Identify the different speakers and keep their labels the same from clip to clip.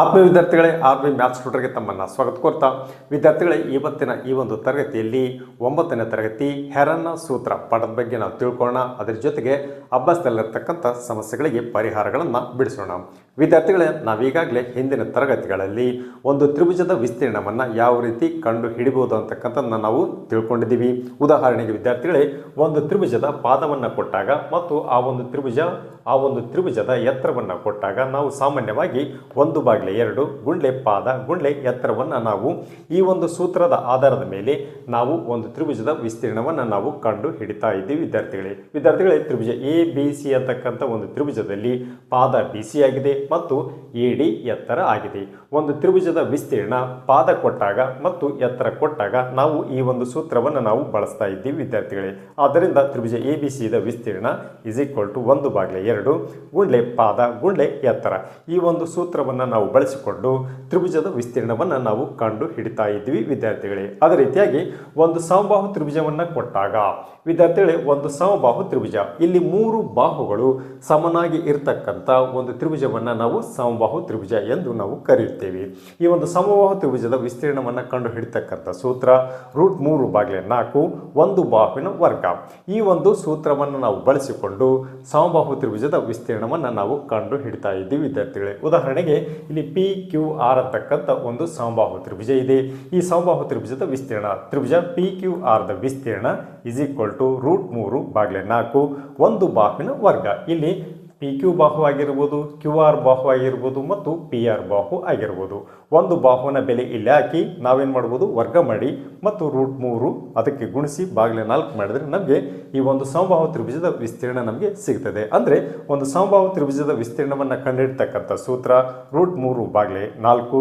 Speaker 1: ಆತ್ಮೀಯ ವಿದ್ಯಾರ್ಥಿಗಳೇ army maths ಟ್ಯೂಟರ್ಗೆ ತಮ್ಮನ್ನು ಸ್ವಾಗತ ಕೋರ್ತಾ, ವಿದ್ಯಾರ್ಥಿಗಳೇ ಇವತ್ತಿನ ಈ ಒಂದು ತರಗತಿಯಲ್ಲಿ ಒಂಬತ್ತನೇ ತರಗತಿ ಹೆರನ್ನ ಸೂತ್ರ ಪಾಠದ ಬಗ್ಗೆ ನಾವು ತಿಳ್ಕೊಳ್ಳೋಣ. ಅದರ ಜೊತೆಗೆ ಅಭ್ಯಾಸದಲ್ಲಿರ್ತಕ್ಕಂಥ ಸಮಸ್ಯೆಗಳಿಗೆ ಪರಿಹಾರಗಳನ್ನು ಬಿಡಿಸೋಣ. ವಿದ್ಯಾರ್ಥಿಗಳೇ, ನಾವೀಗಾಗಲೇ ಹಿಂದಿನ ತರಗತಿಗಳಲ್ಲಿ ಒಂದು ತ್ರಿಭುಜದ ವಿಸ್ತೀರ್ಣವನ್ನು ಯಾವ ರೀತಿ ಕಂಡು ಹಿಡಿಬಹುದು ಅಂತಕ್ಕಂಥದ್ದನ್ನ ನಾವು ತಿಳ್ಕೊಂಡಿದ್ದೀವಿ. ಉದಾಹರಣೆಗೆ ವಿದ್ಯಾರ್ಥಿಗಳೇ, ಒಂದು ತ್ರಿಭುಜದ ಪಾದವನ್ನು ಕೊಟ್ಟಾಗ ಮತ್ತು ಆ ಒಂದು ತ್ರಿಭುಜ, ಆ ಒಂದು ತ್ರಿಭುಜದ ಎತ್ತರವನ್ನು ಕೊಟ್ಟಾಗ ನಾವು ಸಾಮಾನ್ಯವಾಗಿ ಒಂದು ಬಾಗಿಲೆ ಎರಡು, ಗುಂಡ್ಲೆ ಪಾದ, ಗುಂಡ್ಲೆ ಎತ್ತರವನ್ನು ನಾವು ಈ ಒಂದು ಸೂತ್ರದ ಆಧಾರದ ಮೇಲೆ ನಾವು ಒಂದು ತ್ರಿಭುಜದ ವಿಸ್ತೀರ್ಣವನ್ನು ನಾವು ಕಂಡು ಹಿಡಿತಾ ಇದ್ದೀವಿ ವಿದ್ಯಾರ್ಥಿಗಳೇ. ವಿದ್ಯಾರ್ಥಿಗಳೇ, ತ್ರಿಭುಜ ಎ ಬಿ ಸಿ ಅಂತಕ್ಕಂಥ ಒಂದು ತ್ರಿಭುಜದಲ್ಲಿ ಪಾದ ಬಿ ಸಿ ಆಗಿದೆ. ಮತ್ತು ಎಡಿ ಎತ್ತರ ಆಗಿದೆ. ಒಂದು ತ್ರಿಭುಜದ ವಿಸ್ತೀರ್ಣ ಪಾದ ಕೊಟ್ಟಾಗ ಮತ್ತು ಎತ್ತರ ಕೊಟ್ಟಾಗ ನಾವು ಈ ಒಂದು ಸೂತ್ರವನ್ನು ನಾವು ಬಳಸ್ತಾ ಇದ್ದೀವಿ, ವಿದ್ಯಾರ್ಥಿಗಳೇ. ಆದ್ದರಿಂದ ತ್ರಿಭುಜ ಎ ಬಿ ಸಿದ ವಿಸ್ತೀರ್ಣ ಇಸ್ ಈಕ್ವಲ್ ಟು ಒಂದು ಬಾಗಿಲೆ ಎರಡು, ಗುಂಡ್ಲೆ ಪಾದ, ಗುಂಡ್ಲೆ ಎತ್ತರ. ಈ ಒಂದು ಸೂತ್ರವನ್ನು ನಾವು ಬಳಸಿಕೊಂಡು ತ್ರಿಭುಜದ ವಿಸ್ತೀರ್ಣವನ್ನು ನಾವು ಕಂಡು ಹಿಡಿತಾ ಇದ್ದೀವಿ, ವಿದ್ಯಾರ್ಥಿಗಳೇ. ಅದೇ ರೀತಿಯಾಗಿ ಒಂದು ಸಮಬಾಹು ತ್ರಿಭುಜವನ್ನು ಕೊಟ್ಟಾಗ, ವಿದ್ಯಾರ್ಥಿಗಳೇ, ಒಂದು ಸಮಬಾಹು ತ್ರಿಭುಜ, ಇಲ್ಲಿ ಮೂರು ಬಾಹುಗಳು ಸಮನಾಗಿ ಇರತಕ್ಕಂಥ ಒಂದು ತ್ರಿಭುಜವನ್ನು ನಾವು ಸಮಬಾಹು ತ್ರಿಭುಜ ಎಂದು ನಾವು ಕರೆಯುತ್ತೇವೆ. ಈ ಒಂದು ಸಮಬಾಹು ತ್ರಿಭುಜದ ವಿಸ್ತೀರ್ಣವನ್ನು ಕಂಡು ಹಿಡಿತಕ್ಕಂಥ ಸೂತ್ರ ರೂಟ್ ಮೂರು ಬಾಗಿಲೆ ನಾಲ್ಕು, ಒಂದು ಬಾಹುವಿನ ವರ್ಗ. ಈ ಒಂದು ಸೂತ್ರವನ್ನು ನಾವು ಬಳಸಿಕೊಂಡು ಸಮಬಾಹು ತ್ರಿಭುಜದ ವಿಸ್ತೀರ್ಣವನ್ನು ನಾವು ಕಂಡು ಹಿಡಿತಾ ಇದ್ದೀವಿ ವಿದ್ಯಾರ್ಥಿಗಳೇ. ಉದಾಹರಣೆಗೆ ಇಲ್ಲಿ ಪಿ ಕ್ಯೂ ಆರ್ ಅಂತಕ್ಕಂಥ ಒಂದು ಸಮಬಾಹು ತ್ರಿಭುಜ ಇದೆ. ಈ ಸಮಬಾಹು ತ್ರಿಭುಜದ ವಿಸ್ತೀರ್ಣ ತ್ರಿಭುಜ ಪಿ ಕ್ಯೂ ಆರ್ ದ ವಿಸ್ತೀರ್ಣ ಇಸ್ ಈಕ್ವಲ್ ಟು ರೂಟ್ ಮೂರು, ಬಾಗಿಲೆ ನಾಲ್ಕು, ಒಂದು ಬಾಹುವಿನ ವರ್ಗ. ಇಲ್ಲಿ ಪಿ ಕ್ಯೂ ಬಾಹು ಆಗಿರ್ಬೋದು ಕ್ಯೂ ಆರ್ ಬಾಹು ಆಗಿರ್ಬೋದು ಮತ್ತು ಪಿ ಆರ್ ಬಾಹು ಆಗಿರ್ಬೋದು. ಒಂದು ಬಾಹುವಿನ ಬೆಲೆ ಇಲ್ಲಿ ಹಾಕಿ ನಾವೇನು ಮಾಡ್ಬೋದು? ವರ್ಗ ಮಾಡಿ ಮತ್ತು ರೂಟ್ ಮೂರು ಅದಕ್ಕೆ ಗುಣಿಸಿ ಬಾಗಿಲೆ ನಾಲ್ಕು ಮಾಡಿದರೆ ನಮಗೆ ಈ ಒಂದು ಸಮಬಾಹು ತ್ರಿಭುಜದ ವಿಸ್ತೀರ್ಣ ನಮಗೆ ಸಿಗ್ತದೆ. ಅಂದರೆ ಒಂದು ಸಮಬಾಹು ತ್ರಿಭುಜದ ವಿಸ್ತೀರ್ಣವನ್ನು ಕಂಡುಹಿಡ್ತಕ್ಕಂಥ ಸೂತ್ರ, ರೂಟ್ ಮೂರು ಬಾಗಿಲೆ ನಾಲ್ಕು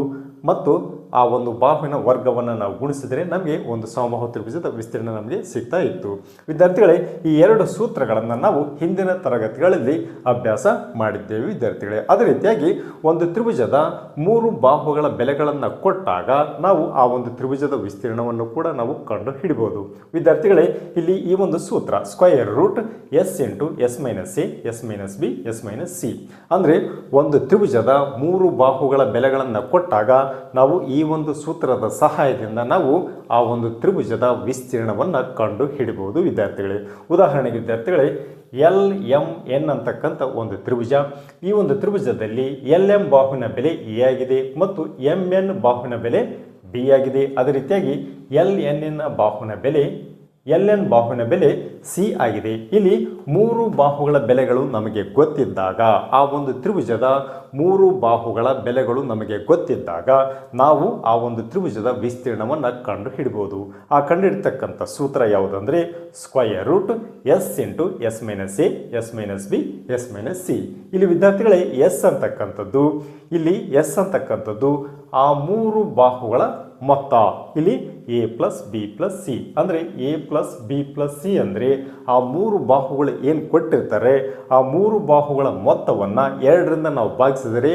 Speaker 1: ಮತ್ತು ಆ ಒಂದು ಬಾಹುವಿನ ವರ್ಗವನ್ನು ನಾವು ಗುಣಿಸಿದರೆ ನಮಗೆ ಒಂದು ಸಮಬಾಹು ತ್ರಿಭುಜದ ವಿಸ್ತೀರ್ಣ ನಮಗೆ ಸಿಗ್ತಾ ಇತ್ತು. ವಿದ್ಯಾರ್ಥಿಗಳೇ, ಈ ಎರಡು ಸೂತ್ರಗಳನ್ನು ನಾವು ಹಿಂದಿನ ತರಗತಿಗಳಲ್ಲಿ ಅಭ್ಯಾಸ ಮಾಡಿದ್ದೇವೆ ವಿದ್ಯಾರ್ಥಿಗಳೇ. ಅದೇ ರೀತಿಯಾಗಿ ಒಂದು ತ್ರಿಭುಜದ ಮೂರು ಬಾಹುಗಳ ಬೆಲೆಗಳನ್ನು ಕೊಟ್ಟಾಗ ನಾವು ಆ ಒಂದು ತ್ರಿಭುಜದ ವಿಸ್ತೀರ್ಣವನ್ನು ಕೂಡ ನಾವು ಕಂಡು ವಿದ್ಯಾರ್ಥಿಗಳೇ, ಇಲ್ಲಿ ಈ ಒಂದು ಸೂತ್ರ square root S into S minus A S minus B S minus C ಅಂದರೆ ಒಂದು ತ್ರಿಭುಜದ ಮೂರು ಬಾಹುಗಳ ಬೆಲೆಗಳನ್ನು ಕೊಟ್ಟಾಗ ನಾವು ಈ ಒಂದು ಸೂತ್ರದ ಸಹಾಯದಿಂದ ನಾವು ಆ ಒಂದು ತ್ರಿಭುಜದ ವಿಸ್ತೀರ್ಣವನ್ನು ಕಂಡು ಹಿಡಿಬಹುದು ವಿದ್ಯಾರ್ಥಿಗಳೇ. ಉದಾಹರಣೆಗೆ ವಿದ್ಯಾರ್ಥಿಗಳೇ, ಎಲ್ ಎಂ ಎನ್ ಅಂತಕ್ಕಂಥ ಒಂದು ತ್ರಿಭುಜ. ಈ ಒಂದು ತ್ರಿಭುಜದಲ್ಲಿ ಎಲ್ ಎಂ ಬಾಹುವಿನ ಬೆಲೆ ಎ ಆಗಿದೆ ಮತ್ತು ಎಂ ಎನ್ ಬಾಹುವಿನ ಬೆಲೆ ಬಿ ಆಗಿದೆ. ಅದೇ ರೀತಿಯಾಗಿ ಎಲ್ ಎನ್ ಎನ್ ಬಾಹುವಿನ ಬೆಲೆ ಎಲ್ ಎನ್ ಬಾಹುವಿನ ಬೆಲೆ ಸಿ ಆಗಿದೆ. ಇಲ್ಲಿ ಮೂರು ಬಾಹುಗಳ ಬೆಲೆಗಳು ನಮಗೆ ಗೊತ್ತಿದ್ದಾಗ, ಆ ಒಂದು ತ್ರಿಭುಜದ ಮೂರು ಬಾಹುಗಳ ಬೆಲೆಗಳು ನಮಗೆ ಗೊತ್ತಿದ್ದಾಗ ನಾವು ಆ ಒಂದು ತ್ರಿಭುಜದ ವಿಸ್ತೀರ್ಣವನ್ನು ಕಂಡು ಆ ಕಂಡುಹಿಡ್ತಕ್ಕಂಥ ಸೂತ್ರ ಯಾವುದಂದರೆ square root S into S minus A S minus B S minus C ಇಲ್ಲಿ ವಿದ್ಯಾರ್ಥಿಗಳೇ ಎಸ್ ಅಂತಕ್ಕಂಥದ್ದು, ಇಲ್ಲಿ ಎಸ್ ಅಂತಕ್ಕಂಥದ್ದು ಆ ಮೂರು ಬಾಹುಗಳ ಮೊತ್ತ. ಇಲ್ಲಿ A plus B plus C ಅಂದರೆ A plus B plus C ಅಂದರೆ ಆ ಮೂರು ಬಾಹುಗಳು ಏನು ಕೊಟ್ಟಿರ್ತಾರೆ, ಆ ಮೂರು ಬಾಹುಗಳ ಮೊತ್ತವನ್ನು ಎರಡರಿಂದ ನಾವು ಭಾಗಿಸಿದರೆ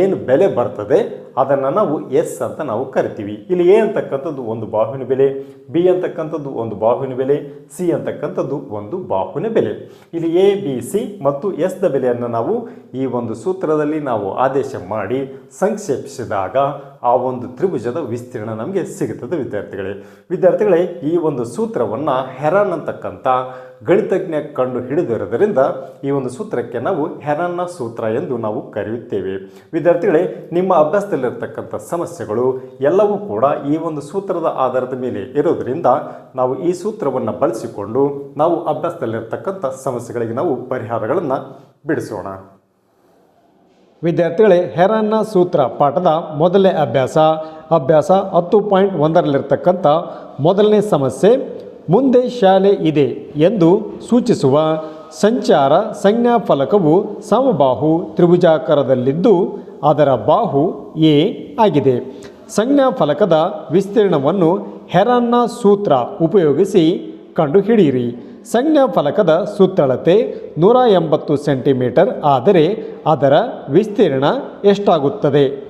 Speaker 1: ಏನು ಬೆಲೆ ಬರ್ತದೆ, ಅದನ್ನು ನಾವು ಎಸ್ ಅಂತ ನಾವು ಕರಿತೀವಿ. ಇಲ್ಲಿ ಎ ಅಂತಕ್ಕಂಥದ್ದು ಒಂದು ಬಾಹುವಿನ ಬೆಲೆ ಬಿ ಅಂತಕ್ಕಂಥದ್ದು ಒಂದು ಬಾಹುವಿನ ಬೆಲೆ ಸಿ ಅಂತಕ್ಕಂಥದ್ದು ಒಂದು ಬಾಹುವಿನ ಬೆಲೆ. ಇಲ್ಲಿ ಎ ಬಿ ಸಿ ಮತ್ತು ಎಸ್ ದ ಬೆಲೆಯನ್ನು ನಾವು ಈ ಒಂದು ಸೂತ್ರದಲ್ಲಿ ನಾವು ಆದೇಶ ಮಾಡಿ ಸಂಕ್ಷೇಪಿಸಿದಾಗ ಆ ಒಂದು ತ್ರಿಭುಜದ ವಿಸ್ತೀರ್ಣ ನಮಗೆ ಸಿಗುತ್ತದೆ ವಿದ್ಯಾರ್ಥಿಗಳೇ ವಿದ್ಯಾರ್ಥಿಗಳೇ, ಈ ಒಂದು ಸೂತ್ರವನ್ನು ಹೆರಾನ್ ಅಂತಕ್ಕಂಥ ಗಣಿತಜ್ಞ ಕಂಡು ಹಿಡಿದಿರೋದರಿಂದ ಈ ಒಂದು ಸೂತ್ರಕ್ಕೆ ನಾವು ಹೆರನ್ನ ಸೂತ್ರ ಎಂದು ನಾವು ಕರೆಯುತ್ತೇವೆ. ವಿದ್ಯಾರ್ಥಿಗಳೇ, ನಿಮ್ಮ ಅಭ್ಯಾಸದಲ್ಲಿರ್ತಕ್ಕಂಥ ಸಮಸ್ಯೆಗಳು ಎಲ್ಲವೂ ಕೂಡ ಈ ಒಂದು ಸೂತ್ರದ ಆಧಾರದ ಮೇಲೆ ಇರೋದರಿಂದ ನಾವು ಈ ಸೂತ್ರವನ್ನು ಬಳಸಿಕೊಂಡು ನಾವು ಅಭ್ಯಾಸದಲ್ಲಿರ್ತಕ್ಕಂಥ ಸಮಸ್ಯೆಗಳಿಗೆ ನಾವು ಪರಿಹಾರಗಳನ್ನು ಬಿಡಿಸೋಣ. ವಿದ್ಯಾರ್ಥಿಗಳೇ, ಹೆರನ್ನ ಸೂತ್ರ ಪಾಠದ ಮೊದಲನೇ ಅಭ್ಯಾಸ. ಅಭ್ಯಾಸ ಹತ್ತು ಪಾಯಿಂಟ್ ಒಂದರಲ್ಲಿರ್ತಕ್ಕಂಥ ಮೊದಲನೇ ಸಮಸ್ಯೆ, ಮುಂದೆ ಶಾಲೆ ಇದೆ ಎಂದು ಸೂಚಿಸುವ ಸಂಚಾರ ಸಂಜ್ಞಾ ಫಲಕವು ಸಮಬಾಹು ತ್ರಿಭುಜಾಕಾರದಲ್ಲಿದ್ದು ಅದರ ಬಾಹು ಎ ಆಗಿದೆ. ಸಂಜ್ಞಾ ಫಲಕದ ವಿಸ್ತೀರ್ಣವನ್ನು ಹೆರನ್ನ ಸೂತ್ರ ಉಪಯೋಗಿಸಿ ಕಂಡುಹಿಡಿಯಿರಿ. ಸಂಜ್ಞಾ ಫಲಕದ ಸುತ್ತಳತೆ ನೂರ ಎಂಬತ್ತು ಸೆಂಟಿಮೀಟರ್ ಆದರೆ ಅದರ ವಿಸ್ತೀರ್ಣ ಎಷ್ಟಾಗುತ್ತದೆ?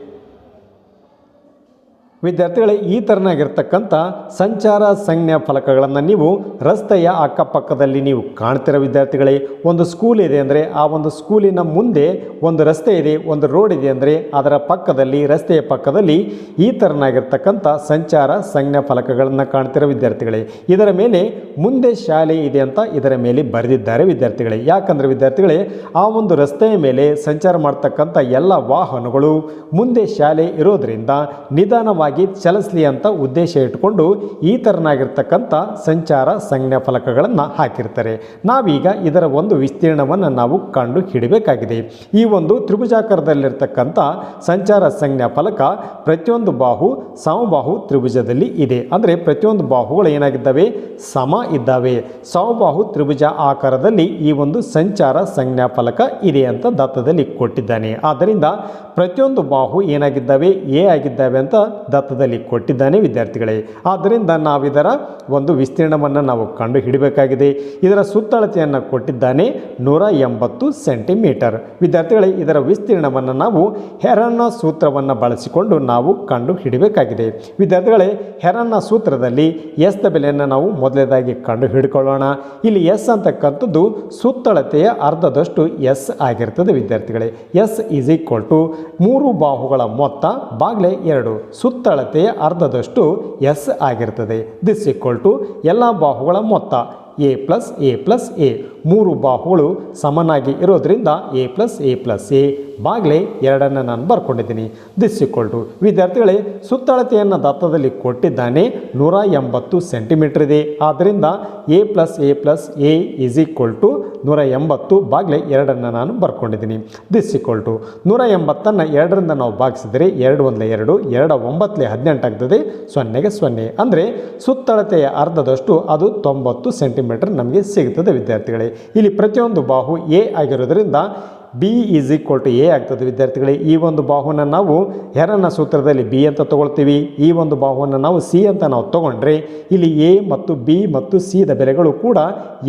Speaker 1: ವಿದ್ಯಾರ್ಥಿಗಳೇ, ಈ ಥರನಾಗಿರ್ತಕ್ಕಂಥ ಸಂಚಾರ ಸಂಜ್ಞಾ ಫಲಕಗಳನ್ನು ನೀವು ರಸ್ತೆಯ ಅಕ್ಕಪಕ್ಕದಲ್ಲಿ ನೀವು ಕಾಣ್ತಿರೋ ವಿದ್ಯಾರ್ಥಿಗಳೇ? ಒಂದು ಸ್ಕೂಲ್ ಇದೆ ಅಂದರೆ ಆ ಒಂದು ಸ್ಕೂಲಿನ ಮುಂದೆ ಒಂದು ರಸ್ತೆ ಇದೆ, ಒಂದು ರೋಡ್ ಇದೆ ಅಂದರೆ ಅದರ ಪಕ್ಕದಲ್ಲಿ, ರಸ್ತೆಯ ಪಕ್ಕದಲ್ಲಿ ಈ ಥರನಾಗಿರ್ತಕ್ಕಂಥ ಸಂಚಾರ ಸಂಜ್ಞಾ ಫಲಕಗಳನ್ನು ಕಾಣ್ತಿರೋ ವಿದ್ಯಾರ್ಥಿಗಳೇ? ಇದರ ಮೇಲೆ ಮುಂದೆ ಶಾಲೆ ಇದೆ ಅಂತ ಇದರ ಮೇಲೆ ಬರೆದಿದ್ದಾರೆ ವಿದ್ಯಾರ್ಥಿಗಳೇ. ಯಾಕಂದರೆ ವಿದ್ಯಾರ್ಥಿಗಳೇ, ಆ ಒಂದು ರಸ್ತೆಯ ಮೇಲೆ ಸಂಚಾರ ಮಾಡ್ತಕ್ಕಂಥ ಎಲ್ಲ ವಾಹನಗಳು ಮುಂದೆ ಶಾಲೆ ಇರೋದರಿಂದ ನಿಧಾನವಾಗಿ ಚಲಿಸಲಿ ಅಂತ ಉದ್ದೇಶ ಇಟ್ಕೊಂಡು ಈ ಥರನಾಗಿರ್ತಕ್ಕಂಥ ಸಂಚಾರ ಸಂಜ್ಞಾ ಫಲಕಗಳನ್ನು ಹಾಕಿರ್ತಾರೆ. ನಾವೀಗ ಇದರ ಒಂದು ವಿಸ್ತೀರ್ಣವನ್ನು ನಾವು ಕಂಡು ಹಿಡಬೇಕಾಗಿದೆ. ಈ ಒಂದು ತ್ರಿಭುಜಾಕಾರದಲ್ಲಿರ್ತಕ್ಕಂಥ ಸಂಚಾರ ಸಂಜ್ಞಾ ಫಲಕ ಪ್ರತಿಯೊಂದು ಬಾಹು, ಸಮಬಾಹು ತ್ರಿಭುಜದಲ್ಲಿ ಇದೆ. ಅಂದರೆ ಪ್ರತಿಯೊಂದು ಬಾಹುಗಳು ಏನಾಗಿದ್ದಾವೆ? ಸಮ ಇದ್ದಾವೆ. ಸಮಬಾಹು ತ್ರಿಭುಜ ಆಕಾರದಲ್ಲಿ ಈ ಒಂದು ಸಂಚಾರ ಸಂಜ್ಞಾ ಫಲಕ ಇದೆ ಅಂತ ದತ್ತದಲ್ಲಿ ಕೊಟ್ಟಿದ್ದಾನೆ. ಆದ್ದರಿಂದ ಪ್ರತಿಯೊಂದು ಬಾಹು ಏನಾಗಿದ್ದಾವೆ? ಎ ಆಗಿದ್ದಾವೆ ಅಂತ ದತ್ತದಲ್ಲಿ ಕೊಟ್ಟಿದ್ದಾನೆ ವಿದ್ಯಾರ್ಥಿಗಳೇ. ಆದ್ದರಿಂದ ನಾವಿದರ ಒಂದು ವಿಸ್ತೀರ್ಣವನ್ನು ನಾವು ಕಂಡು ಹಿಡಬೇಕಾಗಿದೆ ಇದರ ಸುತ್ತಳತೆಯನ್ನು ಕೊಟ್ಟಿದ್ದಾನೆ ನೂರ ಎಂಬತ್ತು ಸೆಂಟಿಮೀಟರ್. ವಿದ್ಯಾರ್ಥಿಗಳೇ, ಇದರ ವಿಸ್ತೀರ್ಣವನ್ನು ನಾವು ಹೆರನ್ನ ಸೂತ್ರವನ್ನು ಬಳಸಿಕೊಂಡು ನಾವು ಕಂಡು ಹಿಡಬೇಕಾಗಿದೆ ವಿದ್ಯಾರ್ಥಿಗಳೇ ಹೆರನ್ನ ಸೂತ್ರದಲ್ಲಿ ಎಸ್ ದ ಬೆಲೆಯನ್ನು ನಾವು ಮೊದಲನೇದಾಗಿ ಕಂಡು ಹಿಡ್ಕೊಳ್ಳೋಣ ಇಲ್ಲಿ ಎಸ್ ಅಂತಕ್ಕಂಥದ್ದು ಸುತ್ತಳತೆಯ ಅರ್ಧದಷ್ಟು ಎಸ್ ಆಗಿರ್ತದೆ ವಿದ್ಯಾರ್ಥಿಗಳೇ. ಎಸ್ ಈಸ್ ಈಕ್ವಲ್ ಟು ಮೂರು ಬಾಹುಗಳ ಮೊತ್ತ ಬಾಗ್ಲೆ ಎರಡು. ಸುತ್ತಳತೆಯ ಅರ್ಧದಷ್ಟು ಎಸ್ ಆಗಿರ್ತದೆ. ದಿಸ್ ಈಕ್ವಲ್ ಟು ಎಲ್ಲ ಬಾಹುಗಳ ಮೊತ್ತ. A plus A plus A ಮೂರು ಬಾಹುಗಳು ಸಮನಾಗಿ ಇರೋದ್ರಿಂದ A plus A plus A ಬಾಗ್ಲೆ ಎರಡನ್ನು ನಾನು ಬರ್ಕೊಂಡಿದ್ದೀನಿ. ದಿಸ್ ಈಕ್ವಲ್ ಟು ವಿದ್ಯಾರ್ಥಿಗಳೇ, ಸುತ್ತಳತೆಯನ್ನು ದತ್ತದಲ್ಲಿ ಕೊಟ್ಟಿದ್ದಾನೆ ನೂರ ಎಂಬತ್ತು ಸೆಂಟಿಮೀಟರ್ ಇದೆ. ಆದ್ದರಿಂದ A plus A plus A is equal to ನೂರ ಎಂಬತ್ತು ಬಾಗ್ಲೆ ಎರಡನ್ನು ನಾನು ಬರ್ಕೊಂಡಿದ್ದೀನಿ. ದಿಸ್ ಈಕ್ವಲ್ ಟು ನೂರ ಎಂಬತ್ತನ್ನು ಎರಡರಿಂದ ನಾವು ಭಾಗಿಸಿದರೆ ಎರಡು ಒಂದು ಎರಡು ಎರಡು ಒಂಬತ್ತಲೆ ಹದಿನೆಂಟು ಆಗ್ತದೆ. ಸೊನ್ನೆಗೆ ಸೊನ್ನೆ. ಅಂದರೆ ಸುತ್ತಳತೆಯ ಅರ್ಧದಷ್ಟು ಅದು ತೊಂಬತ್ತು ಸೆಂಟಿಮೀಟರ್ ನಮಗೆ ಸಿಗ್ತದೆ ವಿದ್ಯಾರ್ಥಿಗಳೇ. ಇಲ್ಲಿ ಪ್ರತಿಯೊಂದು ಬಾಹು ಎ ಆಗಿರೋದ್ರಿಂದ B is equal to A ಆಗ್ತದೆ ವಿದ್ಯಾರ್ಥಿಗಳೇ. ಈ ಒಂದು ಬಾಹುವನ್ನು ನಾವು ಎರನ ಸೂತ್ರದಲ್ಲಿ ಬಿ ಅಂತ ತೊಗೊಳ್ತೀವಿ. ಈ ಒಂದು ಬಾಹುವನ್ನು ನಾವು ಸಿ ಅಂತ ನಾವು ತೊಗೊಂಡ್ರೆ ಇಲ್ಲಿ ಎ ಮತ್ತು ಬಿ ಮತ್ತು ಸಿ ದ ಬೆಲೆಗಳು ಕೂಡ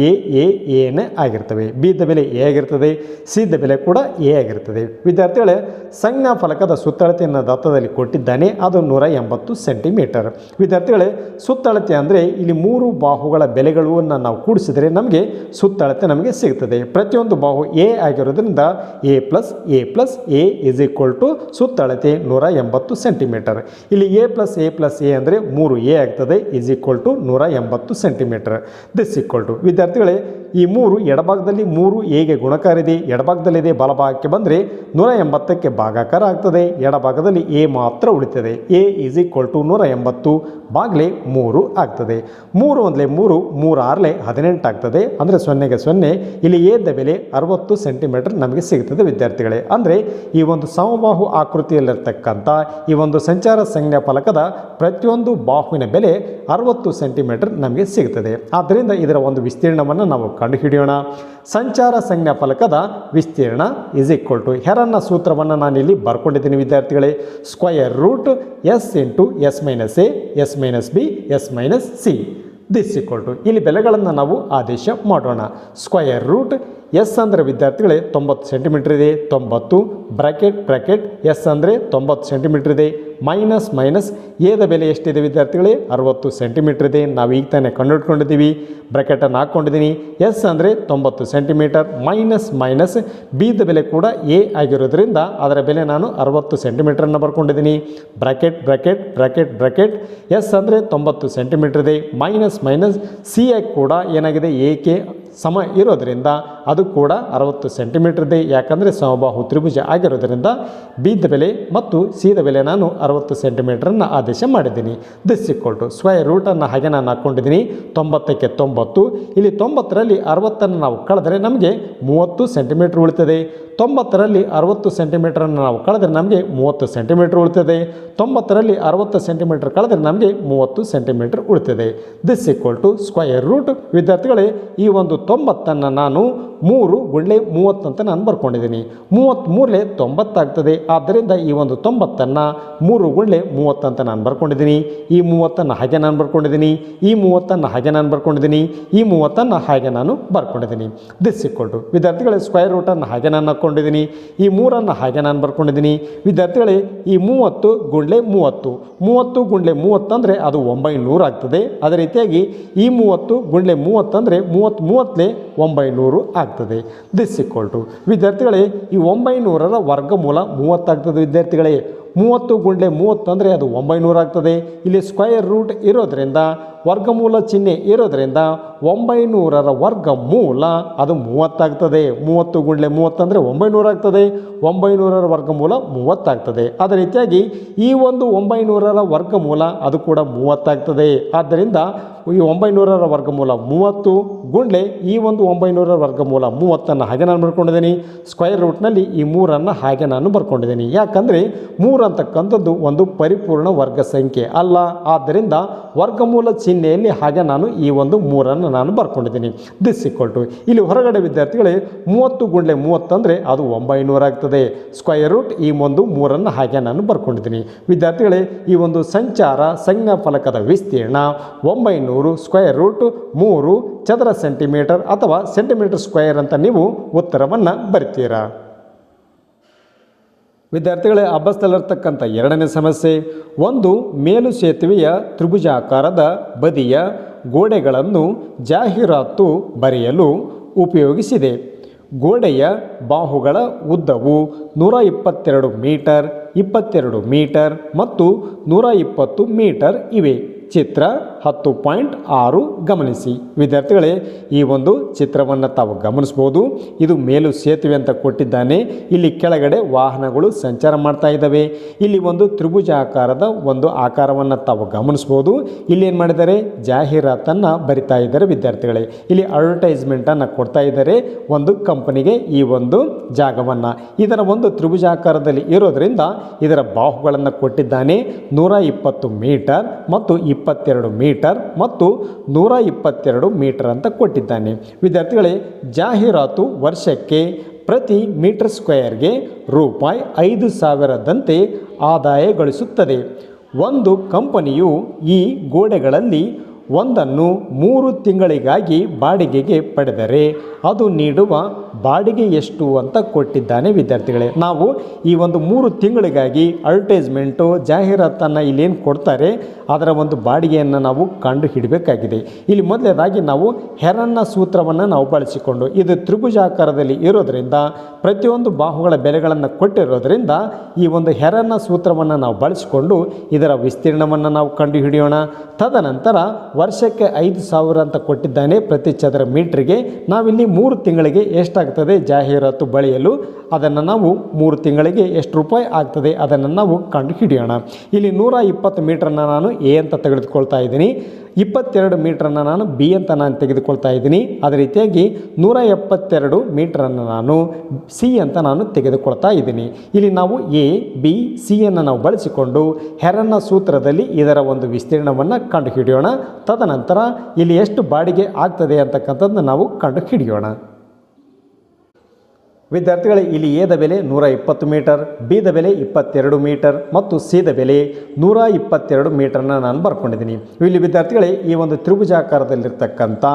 Speaker 1: ಎ ಎ ಎನೇ ಆಗಿರ್ತವೆ. ಬಿದ ಬೆಲೆ ಎ ಆಗಿರ್ತದೆ, ಸಿ ದ ಬೆಲೆ ಕೂಡ ಎ ಆಗಿರ್ತದೆ. ವಿದ್ಯಾರ್ಥಿಗಳೇ ಸಂಜ್ಞಾ ಫಲಕದ ಸುತ್ತಳತೆಯನ್ನು ದತ್ತದಲ್ಲಿ ಕೊಟ್ಟಿದ್ದಾನೆ. ಅದು ನೂರ ಎಂಬತ್ತು ಸೆಂಟಿಮೀಟರ್. ವಿದ್ಯಾರ್ಥಿಗಳೇ, ಸುತ್ತಳತೆ ಅಂದರೆ ಇಲ್ಲಿ ಮೂರು ಬಾಹುಗಳ ಬೆಲೆಗಳನ್ನು ನಾವು ಕೂಡಿಸಿದರೆ ನಮಗೆ ಸುತ್ತಳತೆ ನಮಗೆ ಸಿಗ್ತದೆ. ಪ್ರತಿಯೊಂದು ಬಾಹು ಎ ಆಗಿರೋದ್ರಿಂದ A plus A plus A is equal to ಸುತ್ತಳತೆ ನೂರ ಎಂಬತ್ತು ಸೆಂಟಿಮೀಟರ್. ಇಲ್ಲಿ A plus A plus A ಅಂದರೆ ಮೂರು ಎ ಆಗ್ತದೆ, ಇಸ್ ಈಕ್ವಲ್ ಟು ನೂರ ಎಂಬತ್ತು ಸೆಂಟಿಮೀಟರ್. This equal to. ವಿದ್ಯಾರ್ಥಿಗಳೇ, ಈ ಮೂರು ಎಡಭಾಗದಲ್ಲಿ ಮೂರು ಎಗೆ ಗುಣಕಾರ ಇದೆ ಎಡಭಾಗದಲ್ಲಿದೆ, ಬಲಭಾಗಕ್ಕೆ ಬಂದರೆ ನೂರ ಎಂಬತ್ತಕ್ಕೆ ಭಾಗಾಕಾರ ಆಗ್ತದೆ ಎಡಭಾಗದಲ್ಲಿ ಎ ಮಾತ್ರ ಉಳಿತದೆ. ಎ ಈಸ್ ಈಕ್ವಲ್ ಟು ನೂರ ಎಂಬತ್ತು ಬಾಗ್ಲೆ ಮೂರು ಆಗ್ತದೆ. ಮೂರು ಒಂದಲೇ ಮೂರು ಮೂರು ಆರ್ಲೆ ಹದಿನೆಂಟು ಆಗ್ತದೆ. ಅಂದರೆ ಸೊನ್ನೆಗೆ ಸೊನ್ನೆ, ಇಲ್ಲಿ ಎದ್ದ ಬೆಲೆ ಅರವತ್ತು ಸೆಂಟಿಮೀಟರ್ ನಮಗೆ ಸಿಗ್ತದೆ ವಿದ್ಯಾರ್ಥಿಗಳೇ. ಅಂದರೆ ಈ ಒಂದು ಸಮಬಾಹು ಆಕೃತಿಯಲ್ಲಿರ್ತಕ್ಕಂಥ ಈ ಒಂದು ಸಂಚಾರ ಸಂಜ್ಞಾ ಫಲಕದ ಪ್ರತಿಯೊಂದು ಬಾಹುವಿನ ಬೆಲೆ ಅರವತ್ತು ಸೆಂಟಿಮೀಟರ್ ನಮಗೆ ಸಿಗ್ತದೆ. ಆದ್ದರಿಂದ ಇದರ ಒಂದು ವಿಸ್ತೀರ್ಣವನ್ನು ನಾವು ಕಂಡುಹಿಡಿಯೋಣ. ಸಂಚಾರ ಸಂಜ್ಞಾ ಫಲಕದ ವಿಸ್ತೀರ್ಣ ಇಸ್ ಈಕ್ವಲ್ ಟು ಹೆರನ್ನ ಸೂತ್ರವನ್ನು ನಾನಿಲ್ಲಿ ಬರ್ಕೊಂಡಿದ್ದೀನಿ ವಿದ್ಯಾರ್ಥಿಗಳೇ. Square root S into S minus A S minus B S minus C this equal to ಇಲ್ಲಿ ಬೆಲೆಗಳನ್ನು ನಾವು ಆದೇಶ ಮಾಡೋಣ. ಸ್ಕ್ವಯರ್ ರೂಟ್ ಎಸ್ ಅಂದರೆ ವಿದ್ಯಾರ್ಥಿಗಳೇ ತೊಂಬತ್ತು ಸೆಂಟಿಮೀಟ್ರ್ ಇದೆ, ತೊಂಬತ್ತು ಬ್ರ್ಯಾಕೆಟ್ ಬ್ರ್ಯಾಕೆಟ್ ಎಸ್ ಅಂದರೆ ತೊಂಬತ್ತು ಸೆಂಟಿಮೀಟ್ರ್ ಇದೆ, ಮೈನಸ್ ಮೈನಸ್ ಎದ ಬೆಲೆ ಎಷ್ಟಿದೆ ವಿದ್ಯಾರ್ಥಿಗಳೇ? ಅರವತ್ತು ಸೆಂಟಿಮೀಟ್ರ್ ಇದೆ. ನಾವು ಈಗ ತಾನೇ ಕಂಡುಹಿಡ್ಕೊಂಡಿದ್ದೀವಿ. ಬ್ರ್ಯಾಕೆಟನ್ನು ಹಾಕ್ಕೊಂಡಿದ್ದೀನಿ. ಎಸ್ ಅಂದರೆ ತೊಂಬತ್ತು ಸೆಂಟಿಮೀಟರ್ ಮೈನಸ್ ಮೈನಸ್ ಬಿದ ಬೆಲೆ ಕೂಡ ಎ ಆಗಿರೋದ್ರಿಂದ ಅದರ ಬೆಲೆ ನಾನು ಅರವತ್ತು ಸೆಂಟಿಮೀಟ್ರನ್ನು ಬರ್ಕೊಂಡಿದ್ದೀನಿ. Bracket bracket bracket bracket S ಅಂದರೆ ತೊಂಬತ್ತು ಸೆಂಟಿಮೀಟ್ರ್ ಇದೆ, ಮೈನಸ್ ಮೈನಸ್, ಸಿ ಕೂಡ ಏನಾಗಿದೆ? ಏಕೆ ಸಮ ಇರೋದರಿಂದ ಅದು ಕೂಡ ಅರವತ್ತು ಸೆಂಟಿಮೀಟ್ರದೇ. ಯಾಕಂದರೆ ಸಮಬಾಹು ತ್ರಿಭುಜ ಆಗಿರೋದರಿಂದ ಬೀದ ಬೆಲೆ ಮತ್ತು ಸೀದ ಬೆಲೆ ನಾನು ಅರವತ್ತು ಸೆಂಟಿಮೀಟ್ರನ್ನು ಆದೇಶ ಮಾಡಿದ್ದೀನಿ. ದಿಸ್ ಇಕ್ವಲ್ ಟು ಸ್ವಯ ರೂಟನ್ನು ಹಾಗೆ ನಾನು ಹಾಕ್ಕೊಂಡಿದ್ದೀನಿ ತೊಂಬತ್ತಕ್ಕೆ ತೊಂಬತ್ತು. ಇಲ್ಲಿ ತೊಂಬತ್ತರಲ್ಲಿ ಅರವತ್ತನ್ನು ನಾವು ಕಳೆದರೆ ನಮಗೆ ಮೂವತ್ತು ಸೆಂಟಿಮೀಟ್ರ್ ಉಳಿತದೆ. ತೊಂಬತ್ತರಲ್ಲಿ ಅರವತ್ತು ಸೆಂಟಿಮೀಟ್ರನ್ನು ನಾವು ಕಳೆದರೆ ನಮಗೆ ಮೂವತ್ತು ಸೆಂಟಿಮೀಟ್ರ್ ಉಳಿತದೆ. ತೊಂಬತ್ತರಲ್ಲಿ ಅರವತ್ತು ಸೆಂಟಿಮೀಟ್ರ್ ಕಳೆದರೆ ನಮಗೆ ಮೂವತ್ತು ಸೆಂಟಿಮೀಟ್ರ್ ಉಳಿತದೆ. This equal to square root ವಿದ್ಯಾರ್ಥಿಗಳೇ, ಈ ಒಂದು ತೊಂಬತ್ತನ್ನು ನಾನು
Speaker 2: ಮೂರು ಗುಳ್ಳೆ ಮೂವತ್ತು ಅಂತ ನಾನು ಬರ್ಕೊಂಡಿದ್ದೀನಿ. ಮೂವತ್ತ್ಮೂರಲೆ ತೊಂಬತ್ತಾಗ್ತದೆ. ಆದ್ದರಿಂದ ಈ ಒಂದು ತೊಂಬತ್ತನ್ನು ಮೂರು ಗುಳ್ಳೆ ಮೂವತ್ತಂತ ನಾನು ಬರ್ಕೊಂಡಿದ್ದೀನಿ. ಈ ಮೂವತ್ತನ್ನು ಹಾಗೆ ನಾನು ಬರ್ಕೊಂಡಿದ್ದೀನಿ. ಈ ಮೂವತ್ತನ್ನು ಹಾಗೆ ನಾನು ಬರ್ಕೊಂಡಿದ್ದೀನಿ. ಈ ಮೂವತ್ತನ್ನು ಹಾಗೆ ನಾನು ಬರ್ಕೊಂಡಿದ್ದೀನಿ. ದಿಸ್ ಇಕ್ವಲ್ ವಿದ್ಯಾರ್ಥಿಗಳೇ ಸ್ಕ್ವೇರ್ ರೂಟನ್ನು ಹಾಗೆ ನಾನು ಹಾಕ್ಕೊಂಡಿದ್ದೀನಿ ಈ ಮೂರನ್ನು ಹಾಗೆ ನಾನು ಬರ್ಕೊಂಡಿದ್ದೀನಿ. ವಿದ್ಯಾರ್ಥಿಗಳೇ, ಈ ಮೂವತ್ತು ಗುಂಡ್ಲೆ ಮೂವತ್ತು. ಮೂವತ್ತು ಗುಂಡ್ಲೆ ಮೂವತ್ತಂದರೆ ಅದು ಒಂಬೈನೂರು ಆಗ್ತದೆ. ಅದೇ ರೀತಿಯಾಗಿ ಈ ಮೂವತ್ತು ಗುಂಡ್ಲೆ ಮೂವತ್ತಂದರೆ ಮೂವತ್ತು ಮೂವತ್ತು ಮೂವತ್ತಲೇ ಒಂಬೈನೂರು ಆಗ್ತದೆ. ದಿಸ್ ಇಕ್ವಲ್ ಟು ವಿದ್ಯಾರ್ಥಿಗಳೇ, ಈ ಒಂಬೈನೂರರ ವರ್ಗಮೂಲ ಮೂವತ್ತಾಗ್ತದೆ ವಿದ್ಯಾರ್ಥಿಗಳೇ. ಮೂವತ್ತು ಗುಂಡ್ಲೆ ಮೂವತ್ತು ಅಂದರೆ ಅದು ಒಂಬೈನೂರು ಆಗ್ತದೆ. ಇಲ್ಲಿ ಸ್ಕ್ವಯರ್ ರೂಟ್ ಇರೋದ್ರಿಂದ ವರ್ಗಮೂಲ ಚಿಹ್ನೆ ಇರೋದ್ರಿಂದ ಒಂಬೈನೂರರ ವರ್ಗ ಮೂಲ ಅದು ಮೂವತ್ತಾಗ್ತದೆ. ಮೂವತ್ತು ಗುಂಡ್ಲೆ ಮೂವತ್ತಂದರೆ ಒಂಬೈನೂರ ಆಗ್ತದೆ. ಒಂಬೈನೂರರ ವರ್ಗಮೂಲ ಮೂವತ್ತಾಗ್ತದೆ. ಅದೇ ರೀತಿಯಾಗಿ ಈ ಒಂದು ಒಂಬೈನೂರರ ವರ್ಗಮೂಲ ಅದು ಕೂಡ ಮೂವತ್ತಾಗ್ತದೆ. ಆದ್ದರಿಂದ ಈ ಒಂಬೈನೂರರ ವರ್ಗಮೂಲ ಮೂವತ್ತು ಗುಂಡ್ಲೆ ಈ ಒಂದು ಒಂಬೈನೂರರ ವರ್ಗಮೂಲ ಮೂವತ್ತನ್ನು ಹಾಗೆ ನಾನು ಬರ್ಕೊಂಡಿದ್ದೀನಿ. ಸ್ಕ್ವೈರ್ ರೂಟ್ನಲ್ಲಿ ಈ ಮೂರನ್ನು ಹಾಗೆ ನಾನು ಬರ್ಕೊಂಡಿದ್ದೀನಿ. ಯಾಕಂದರೆ ಮೂರು ಅಂತಕ್ಕಂಥದ್ದು ಒಂದು ಪರಿಪೂರ್ಣ ವರ್ಗ ಸಂಖ್ಯೆ ಅಲ್ಲ. ಆದ್ದರಿಂದ ವರ್ಗಮೂಲ ಚಿಹ್ನೆಯಲ್ಲಿ ಹಾಗೆ ನಾನು ಈ ಒಂದು ಮೂರನ್ನು ನಾನು ಬರ್ಕೊಂಡಿದ್ದೀನಿ. ದಿಸ್ ಇಕ್ವಲ್ ಟು ಇಲ್ಲಿ ಹೊರಗಡೆ ವಿದ್ಯಾರ್ಥಿಗಳೇ, ಮೂವತ್ತು ಗುಂಡ್ಲೆ ಮೂವತ್ತಂದರೆ ಅದು ಒಂಬೈನೂರ ಆಗ್ತದೆ. ಸ್ಕ್ವಯರ್ ರೂಟ್ ಈ ಒಂದು ಮೂರನ್ನು ಹಾಗೆ ನಾನು ಬರ್ಕೊಂಡಿದ್ದೀನಿ. ವಿದ್ಯಾರ್ಥಿಗಳೇ, ಈ ಒಂದು ಸಂಚಾರ ಸಂಜ್ಞಾ ಫಲಕದ ವಿಸ್ತೀರ್ಣ ಒಂಬೈನೂರು ಸ್ಕ್ವಯರ್ ರೂಟ್ ಮೂರು ಚದರ ಸೆಂಟಿಮೀಟರ್ ಅಥವಾ ಸೆಂಟಿಮೀಟರ್ ಸ್ಕ್ವಯರ್ ಅಂತ ನೀವು ಉತ್ತರವನ್ನು ಬರಿತೀರಾ? ವಿದ್ಯಾರ್ಥಿಗಳೇ ಅಬ್ಬಸ್ತಲ್ಲಿರ್ತಕ್ಕಂಥ ಎರಡನೇ ಸಮಸ್ಯೆ, ಒಂದು ಮೇಲು ಸೇತುವೆಯ ತ್ರಿಭುಜಾಕಾರದ ಬದಿಯ ಗೋಡೆಗಳನ್ನು ಜಾಹೀರಾತು ಬರೆಯಲು ಉಪಯೋಗಿಸಿದೆ. ಗೋಡೆಯ ಬಾಹುಗಳ ಉದ್ದವು ನೂರ ಇಪ್ಪತ್ತೆರಡು ಮೀಟರ್ ಇಪ್ಪತ್ತೆರಡು ಮೀಟರ್ ಮತ್ತು ನೂರ ಇಪ್ಪತ್ತು ಮೀಟರ್ ಇವೆ. ಚಿತ್ರ ಹತ್ತು ಪಾಯಿಂಟ್ ಆರು ಗಮನಿಸಿ. ವಿದ್ಯಾರ್ಥಿಗಳೇ, ಈ ಒಂದು ಚಿತ್ರವನ್ನು ತಾವು ಗಮನಿಸ್ಬೋದು. ಇದು ಮೇಲು ಸೇತುವೆ ಅಂತ ಕೊಟ್ಟಿದ್ದಾನೆ. ಇಲ್ಲಿ ಕೆಳಗಡೆ ವಾಹನಗಳು ಸಂಚಾರ ಮಾಡ್ತಾ ಇದ್ದಾವೆ. ಇಲ್ಲಿ ಒಂದು ತ್ರಿಭುಜ ಆಕಾರದ ಒಂದು ಆಕಾರವನ್ನು ತಾವು ಗಮನಿಸ್ಬೋದು. ಇಲ್ಲಿ ಏನು ಮಾಡಿದ್ದಾರೆ? ಜಾಹೀರಾತನ್ನು ಬರಿತಾ ಇದ್ದಾರೆ ವಿದ್ಯಾರ್ಥಿಗಳೇ. ಇಲ್ಲಿ ಅಡ್ವರ್ಟೈಸ್ಮೆಂಟನ್ನು ಕೊಡ್ತಾ ಇದ್ದಾರೆ ಒಂದು ಕಂಪನಿಗೆ ಈ ಒಂದು ಜಾಗವನ್ನು. ಇದರ ಒಂದು ತ್ರಿಭುಜಾಕಾರದಲ್ಲಿ ಇರೋದರಿಂದ ಇದರ ಬಾಹುಗಳನ್ನು ಕೊಟ್ಟಿದ್ದಾನೆ. ನೂರ ಇಪ್ಪತ್ತು ಮೀಟರ್ ಮತ್ತು ಇಪ್ಪತ್ತೆರಡು ಮೀಟರ್ ಮತ್ತು ನೂರ ಇಪ್ಪತ್ತೆರಡು ಮೀಟರ್ ಅಂತ ಕೊಟ್ಟಿದ್ದಾನೆ. ವಿದ್ಯಾರ್ಥಿಗಳೇ, ಜಾಹೀರಾತು ವರ್ಷಕ್ಕೆ ಪ್ರತಿ ಮೀಟರ್ ಸ್ಕ್ವೇರ್ಗೆ ರೂಪಾಯಿ ಐದು ಸಾವಿರದಂತೆ ಆದಾಯ ಗಳಿಸುತ್ತದೆ ಒಂದು ಕಂಪನಿಯು ಈ ಗೋಡೆಗಳಲ್ಲಿ ಒಂದನ್ನು ಮೂರು ತಿಂಗಳಿಗಾಗಿ ಬಾಡಿಗೆಗೆ ಪಡೆದರೆ ಅದು ನೀಡುವ ಬಾಡಿಗೆ ಎಷ್ಟು ಅಂತ ಕೊಟ್ಟಿದ್ದಾನೆ ವಿದ್ಯಾರ್ಥಿಗಳೇ. ನಾವು ಈ ಒಂದು ಮೂರು ತಿಂಗಳಿಗಾಗಿ ಅಡ್ವರ್ಟೈಸ್ಮೆಂಟು ಜಾಹೀರಾತನ್ನು ಇಲ್ಲೇನು ಕೊಡ್ತಾರೆ, ಅದರ ಒಂದು ಬಾಡಿಗೆಯನ್ನು ನಾವು ಕಂಡು ಹಿಡಬೇಕಾಗಿದೆ ಇಲ್ಲಿ ಮೊದಲನೇದಾಗಿ ನಾವು ಹೆರನ್ನ ಸೂತ್ರವನ್ನು ನಾವು ಬಳಸಿಕೊಂಡು, ಇದು ತ್ರಿಭುಜಾಕಾರದಲ್ಲಿ ಇರೋದರಿಂದ, ಪ್ರತಿಯೊಂದು ಬಾಹುಗಳ ಬೆಲೆಗಳನ್ನು ಕೊಟ್ಟಿರೋದರಿಂದ, ಈ ಒಂದು ಹೆರನ್ನ ಸೂತ್ರವನ್ನು ನಾವು ಬಳಸಿಕೊಂಡು, ಇದರ ವಿಸ್ತೀರ್ಣವನ್ನು ನಾವು ಕಂಡುಹಿಡಿಯೋಣ. ತದನಂತರ ವರ್ಷಕ್ಕೆ ಐದು ಸಾವಿರ ಅಂತ ಕೊಟ್ಟಿದ್ದಾನೆ ಪ್ರತಿ ಚದರ ಮೀಟ್ರಿಗೆ. ನಾವಿಲ್ಲಿ ಮೂರು ತಿಂಗಳಿಗೆ ಎಷ್ಟಾಗ್ತದೆ ಜಾಹೀರಾತು ಬಳಿಯಲು? ಅದನ್ನು ನಾವು ಮೂರು ತಿಂಗಳಿಗೆ ಎಷ್ಟು ರೂಪಾಯಿ ಆಗ್ತದೆ? ಅದನ್ನು ನಾವು ಕಂಡು ಹಿಡಿಯೋಣ ಇಲ್ಲಿ ನೂರ ಇಪ್ಪತ್ತು ಮೀಟ್ರನ್ನು ನಾನು ಎ ಅಂತ ತೆಗೆದುಕೊಳ್ತಾ ಇದ್ದೀನಿ. ಇಪ್ಪತ್ತೆರಡು ಮೀಟ್ರನ್ನು ನಾನು ಬಿ ಅಂತ ನಾನು ತೆಗೆದುಕೊಳ್ತಾ ಇದ್ದೀನಿ. ಅದೇ ರೀತಿಯಾಗಿ ನೂರ ಎಪ್ಪತ್ತೆರಡು ಮೀಟ್ರನ್ನು ನಾನು ಸಿ ಅಂತ ನಾನು ತೆಗೆದುಕೊಳ್ತಾ ಇದ್ದೀನಿ. ಇಲ್ಲಿ ನಾವು ಎ, ಬಿ ಸಿಯನ್ನು ನಾವು ಬಳಸಿಕೊಂಡು ಹೆರನ್ನ ಸೂತ್ರದಲ್ಲಿ ಇದರ ಒಂದು ವಿಸ್ತೀರ್ಣವನ್ನು ಕಂಡುಹಿಡಿಯೋಣ. ತದನಂತರ ಇಲ್ಲಿ ಎಷ್ಟು ಬಾಡಿಗೆ ಆಗ್ತದೆ ಅಂತಕ್ಕಂಥದ್ದು ನಾವು ಕಂಡು ಹಿಡಿಯೋಣ ವಿದ್ಯಾರ್ಥಿಗಳೇ, ಇಲ್ಲಿ ಎದ ಬೆಲೆ ನೂರ ಇಪ್ಪತ್ತು ಮೀಟರ್ ಬಿದ ಬೆಲೆ ಇಪ್ಪತ್ತೆರಡು ಮೀಟರ್ ಮತ್ತು ಸಿದ ಬೆಲೆ ನೂರ ಇಪ್ಪತ್ತೆರಡು ಮೀಟರ್ನ ನಾನು ಬರ್ಕೊಂಡಿದ್ದೀನಿ. ಇಲ್ಲಿ ವಿದ್ಯಾರ್ಥಿಗಳೇ, ಈ ಒಂದು ತ್ರಿಭುಜಾಕಾರದಲ್ಲಿರ್ತಕ್ಕಂಥ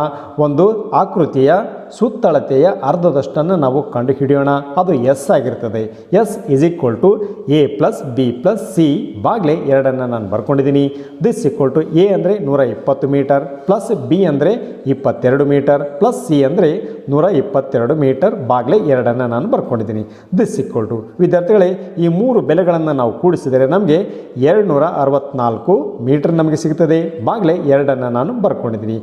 Speaker 2: ಒಂದು ಆಕೃತಿಯ ಸುತ್ತಳತೆಯ ಅರ್ಧದಷ್ಟನ್ನು ನಾವು ಕಂಡುಹಿಡಿಯೋಣ. ಅದು ಎಸ್ ಆಗಿರ್ತದೆ. S is equal to A plus B plus C ಬಾಗ್ಲೆ ಎರಡನ್ನು ನಾನು ಬರ್ಕೊಂಡಿದ್ದೀನಿ. ದಿಸ್ ಈಕ್ವಲ್ ಟು ಎ ಅಂದರೆ ನೂರ ಇಪ್ಪತ್ತು ಮೀಟರ್ ಪ್ಲಸ್ ಬಿ ಅಂದರೆ ಇಪ್ಪತ್ತೆರಡು ಮೀಟರ್ ಪ್ಲಸ್ ಸಿ ಅಂದರೆ ನೂರ ಇಪ್ಪತ್ತೆರಡು ಮೀಟರ್ ಬಾಗ್ಲೆ ಎರಡನ್ನು ನಾನು ಬರ್ಕೊಂಡಿದ್ದೀನಿ. ದಿಸ್ ಈಕ್ವಲ್ ಟು ವಿದ್ಯಾರ್ಥಿಗಳೇ, ಈ ಮೂರು ಬೆಲೆಗಳನ್ನು ನಾವು ಕೂಡಿಸಿದರೆ ನಮಗೆ ಎರಡು ನೂರ ಅರವತ್ನಾಲ್ಕು ಮೀಟರ್ ನಮಗೆ ಸಿಗ್ತದೆ. ಬಾಗ್ಲೆ ಎರಡನ್ನು ನಾನು ಬರ್ಕೊಂಡಿದ್ದೀನಿ.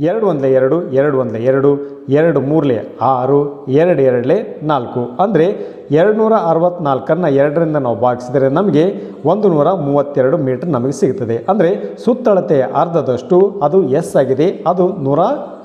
Speaker 2: ಎರಡು ಒಂದಲೆ ಎರಡು ಎರಡು ಒಂದಲೆ ಎರಡು ಎರಡು ಮೂರಲೆ ಆರು, ಎರಡು ಎರಡಲೆ ನಾಲ್ಕು. ಅಂದರೆ ಎರಡು ನೂರ ಅರವತ್ನಾಲ್ಕನ್ನು ಎರಡರಿಂದ ನಾವು ಭಾಗಿಸಿದರೆ ನಮಗೆ ಒಂದು ನೂರ ಮೂವತ್ತೆರಡು ಮೀಟರ್ ನಮಗೆ ಸಿಗುತ್ತದೆ ಅಂದರೆ ಸುತ್ತಳತೆಯ ಅರ್ಧದಷ್ಟು, ಅದು ಎಸ್ ಆಗಿದೆ, ಅದು ನೂರ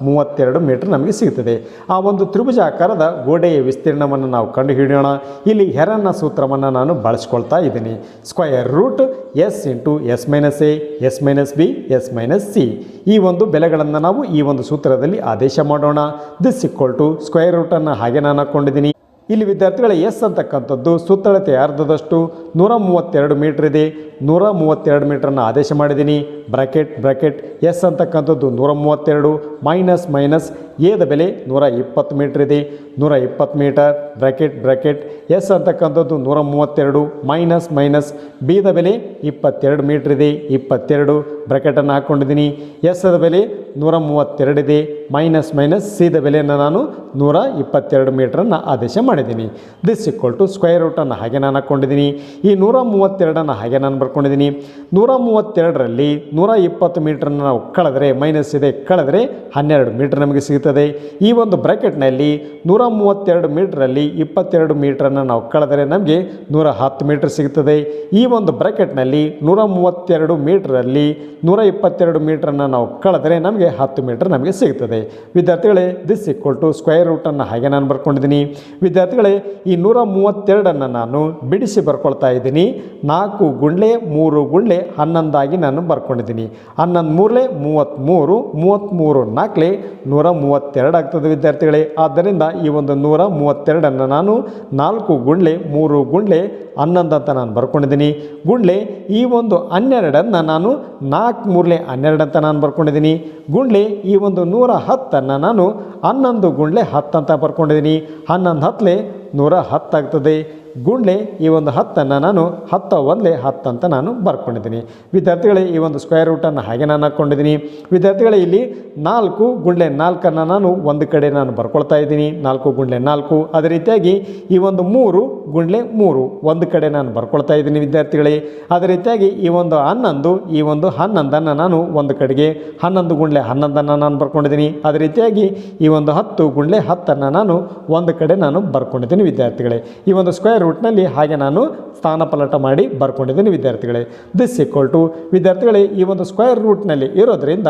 Speaker 2: ಮೂವತ್ತೆರಡು ಮೀಟರ್ ನಮಗೆ ಸಿಗುತ್ತದೆ ಆ ಒಂದು ತ್ರಿಭುಜಾಕಾರದ ಗೋಡೆಯ ವಿಸ್ತೀರ್ಣವನ್ನು ನಾವು ಕಂಡುಹಿಡಿಯೋಣ. ಇಲ್ಲಿ ಹೆರನ್ನ ಸೂತ್ರವನ್ನು ನಾನು ಬಳಸ್ಕೊಳ್ತಾ ಇದ್ದೀನಿ. Square root S into S minus A, S minus B, S minus C. ಈ ಒಂದು ಬೆಲೆಗಳನ್ನು ನಾವು ಈ ಒಂದು ಸೂತ್ರದಲ್ಲಿ ಆದೇಶ ಮಾಡೋಣ. ದಿಸ್ ಇಕ್ವಲ್ ಟು ಸ್ಕ್ವೇರ್ ರೂಟನ್ನು ಹಾಗೆ ನಾನು ಹಾಕ್ಕೊಂಡಿದ್ದೀನಿ. ಇಲ್ಲಿ ವಿದ್ಯಾರ್ಥಿಗಳ ಎಸ್ ಅಂತಕ್ಕಂಥದ್ದು ಸುತ್ತಳತೆ ಅರ್ಧದಷ್ಟು ನೂರ ಮೂವತ್ತೆರಡು ಮೀಟ್ರ್ ಇದೆ. ನೂರ ಮೂವತ್ತೆರಡು ಮೀಟ್ರನ್ನು ಆದೇಶ ಮಾಡಿದ್ದೀನಿ. ಬ್ರಾಕೆಟ್ ಬ್ರಾಕೆಟ್ ಎಸ್ ಅಂತಕ್ಕಂಥದ್ದು ನೂರ ಮೂವತ್ತೆರಡು ಮೈನಸ್ ಮೈನಸ್ ಎದ ಬೆಲೆ ನೂರ ಇಪ್ಪತ್ತು ಮೀಟ್ರ್ ಇದೆ. ನೂರ ಇಪ್ಪತ್ತು ಮೀಟರ್ ಬ್ರ್ಯಾಕೆಟ್ ಬ್ರ್ಯಾಕೆಟ್ ಎಸ್ ಅಂತಕ್ಕಂಥದ್ದು ನೂರ ಮೂವತ್ತೆರಡು ಮೈನಸ್ ಮೈನಸ್, ಬಿದ ಬೆಲೆ ಇಪ್ಪತ್ತೆರಡು ಮೀಟ್ರ್ ಇದೆ, ಇಪ್ಪತ್ತೆರಡು ಬ್ರ್ಯಾಕೆಟನ್ನು ಹಾಕ್ಕೊಂಡಿದ್ದೀನಿ ಎಸ್ ಅದ ಬೆಲೆ ನೂರ ಮೂವತ್ತೆರಡಿದೆ ಮೈನಸ್ ಮೈನಸ್ ಸಿದ ಬೆಲೆಯನ್ನು ನಾನು ನೂರ ಇಪ್ಪತ್ತೆರಡು ಮೀಟ್ರನ್ನು ಆದೇಶ ಮಾಡಿದ್ದೀನಿ. ದಿಸ್ ಇಕ್ವಲ್ ಟು ಸ್ಕ್ವೇರ್ ರೂಟನ್ನು ಹಾಗೆ ನಾನು ಹಾಕ್ಕೊಂಡಿದ್ದೀನಿ ಈ ನೂರ ಮೂವತ್ತೆರಡನ್ನು ಹಾಗೆ ನಾನು ಬರ್ಕೊಂಡಿದ್ದೀನಿ. ನೂರ ಮೂವತ್ತೆರಡರಲ್ಲಿ ನೂರ ಇಪ್ಪತ್ತು ಮೀಟ್ರನ್ನು ನಾವು ಕಳೆದರೆ ಮೈನಸ್ ಇದೆ, ಕಳೆದ್ರೆ ಹನ್ನೆರಡು ಮೀಟ್ರ್ ನಮಗೆ ಸಿಗುತ್ತದೆ ಈ ಒಂದು ಬ್ರ್ಯಾಕೆಟ್ನಲ್ಲಿ ನೂರ ಮೂವತ್ತೆರಡು ಮೀಟ್ರಲ್ಲಿ ಇಪ್ಪತ್ತೆರಡು ಮೀಟ್ರನ್ನು ನಾವು ಕಳೆದರೆ ನಮಗೆ ನೂರ ಹತ್ತು ಮೀಟ್ರ್ ಸಿಗ್ತದೆ ಈ ಒಂದು ಬ್ರ್ಯಾಕೆಟ್ನಲ್ಲಿ ನೂರ ಮೂವತ್ತೆರಡು ಮೀಟ್ರಲ್ಲಿ ನೂರ ಇಪ್ಪತ್ತೆರಡು ಮೀಟ್ರನ್ನು ನಾವು ಕಳೆದರೆ ನಮಗೆ ಹತ್ತು ಮೀಟ್ರ್ ನಮಗೆ ಸಿಗ್ತದೆ ವಿದ್ಯಾರ್ಥಿಗಳೇ ದಿಸ್ ಇಕ್ವಲ್ ಟು ಸ್ಕ್ವೇರ್ ರೂಟನ್ನು ಹಾಗೆ ನಾನು ಬರ್ಕೊಂಡಿದ್ದೀನಿ. ವಿದ್ಯಾರ್ಥಿಗಳೇ, ಈ ನೂರ ಮೂವತ್ತೆರಡನ್ನು ನಾನು ಬಿಡಿಸಿ ಬರ್ಕೊಳ್ತಾ ಇದ್ದೀನಿ. ನಾಲ್ಕು ಗುಂಡ್ಲೆ, ಮೂರು ಗುಂಡ್ಲೆ, ಹನ್ನೊಂದಾಗಿ ನಾನು ಬರ್ಕೊಂಡಿದ್ದೀನಿ. ಹನ್ನೊಂದು ಮೂರಲೆ ಮೂವತ್ತ್ಮೂರು ಮೂವತ್ತ್ಮೂರು ನಾಲ್ಕಲೆ ನೂರ ಮೂವತ್ತೆರಡು ಆಗ್ತದೆ ವಿದ್ಯಾರ್ಥಿಗಳೇ. ಆದ್ದರಿಂದ ಈ ಒಂದು ನೂರ ಮೂವತ್ತೆರಡನ್ನು ನಾನು ನಾಲ್ಕು ಗುಂಡ್ಲೆ, ಮೂರು ಗುಂಡ್ಲೆ ಹನ್ನೊಂದು ಅಂತ ನಾನು ಬರ್ಕೊಂಡಿದ್ದೀನಿ. ಗುಂಡ್ಲೆ ಈ ಒಂದು ಹನ್ನೆರಡನ್ನು ನಾನು ನಾಲ್ಕು ಮೂರಲೆ ಅಂತ ನಾನು ಬರ್ಕೊಂಡಿದ್ದೀನಿ. ಗುಂಡ್ಲೆ ಈ ಒಂದು ನೂರ ಹತ್ತನ್ನು ನಾನು ಹನ್ನೊಂದು ಗುಂಡ್ಲೆ ಹತ್ತು ಅಂತ ಬರ್ಕೊಂಡಿದ್ದೀನಿ. ಹನ್ನೊಂದು ಹತ್ತಲೆ ನೂರ ಹತ್ತಾಗ್ತದೆ. ಗುಂಡ್ಲೆ ಈ ಒಂದು ಹತ್ತನ್ನು ನಾನು ಹತ್ತ ಒಂದಲೇ ಹತ್ತು ಅಂತ ನಾನು ಬರ್ಕೊಂಡಿದ್ದೀನಿ. ವಿದ್ಯಾರ್ಥಿಗಳೇ, ಈ ಒಂದು ಸ್ಕ್ವೇರ್ ರೂಟನ್ನು ಹಾಗೆ ನಾನು ಹಾಕ್ಕೊಂಡಿದ್ದೀನಿ. ವಿದ್ಯಾರ್ಥಿಗಳೇ, ಇಲ್ಲಿ ನಾಲ್ಕು ಗುಂಡ್ಲೆ ನಾಲ್ಕನ್ನು ನಾನು ಒಂದು ಕಡೆ ನಾನು ಬರ್ಕೊಳ್ತಾ ಇದ್ದೀನಿ. ನಾಲ್ಕು ಗುಂಡ್ಲೆ ನಾಲ್ಕು. ಅದೇ ರೀತಿಯಾಗಿ ಈ ಒಂದು ಮೂರು ಗುಂಡ್ಲೆ ಮೂರು ಒಂದು ಕಡೆ ನಾನು ಬರ್ಕೊಳ್ತಾ ಇದ್ದೀನಿ ವಿದ್ಯಾರ್ಥಿಗಳೇ. ಅದೇ ರೀತಿಯಾಗಿ ಈ ಒಂದು ಹನ್ನೊಂದು, ಈ ಒಂದು ಹನ್ನೊಂದನ್ನು ನಾನು ಒಂದು ಕಡೆಗೆ, ಹನ್ನೊಂದು ಗುಂಡ್ಲೆ ಹನ್ನೊಂದನ್ನು ನಾನು ಬರ್ಕೊಂಡಿದ್ದೀನಿ. ಅದೇ ರೀತಿಯಾಗಿ ಈ ಒಂದು ಹತ್ತು ಗುಂಡ್ಲೆ ಹತ್ತನ್ನು ನಾನು ಒಂದು ಕಡೆ ನಾನು ಬರ್ಕೊಂಡಿದ್ದೀನಿ ವಿದ್ಯಾರ್ಥಿಗಳೇ. ಈ ಒಂದು ಸ್ಕ್ವೇರ್ ರೂಟ್ನಲ್ಲಿ ಹಾಗೆ ನಾನು ಸ್ಥಾನಪಲಟ ಮಾಡಿ ಬರ್ಕೊಂಡಿದ್ದೀನಿ ವಿದ್ಯಾರ್ಥಿಗಳೇ. ದಿಸ್ ಈಕ್ವಲ್ ಟು ವಿದ್ಯಾರ್ಥಿಗಳೇ, ಈ ಒಂದು ಸ್ಕ್ವೇರ್ ರೂಟ್ನಲ್ಲಿ ಇರೋದರಿಂದ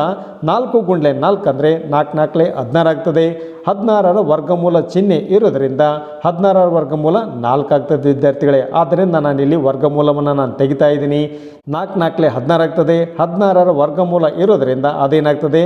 Speaker 2: ನಾಲ್ಕು ಗುಂಡ್ಲೆ ನಾಲ್ಕು ಅಂದರೆ ನಾಲ್ಕು ನಾಲ್ಕಲೆ ಹದಿನಾರು ಆಗ್ತದೆ. ಹದಿನಾರರ ವರ್ಗಮೂಲ ಚಿಹ್ನೆ ಇರೋದರಿಂದ ಹದಿನಾರರ ವರ್ಗಮೂಲ ನಾಲ್ಕು ಆಗ್ತದೆ ವಿದ್ಯಾರ್ಥಿಗಳೇ. ಆದ್ದರಿಂದ ನಾನಿಲ್ಲಿ ವರ್ಗಮೂಲವನ್ನು ನಾನು ತೆಗಿತಾ ಇದ್ದೀನಿ. ನಾಲ್ಕು ನಾಲ್ಕಲೆ ಹದಿನಾರು ಆಗ್ತದೆ. ಹದಿನಾರರ ವರ್ಗಮೂಲ ಇರೋದರಿಂದ ಅದೇನಾಗ್ತದೆ?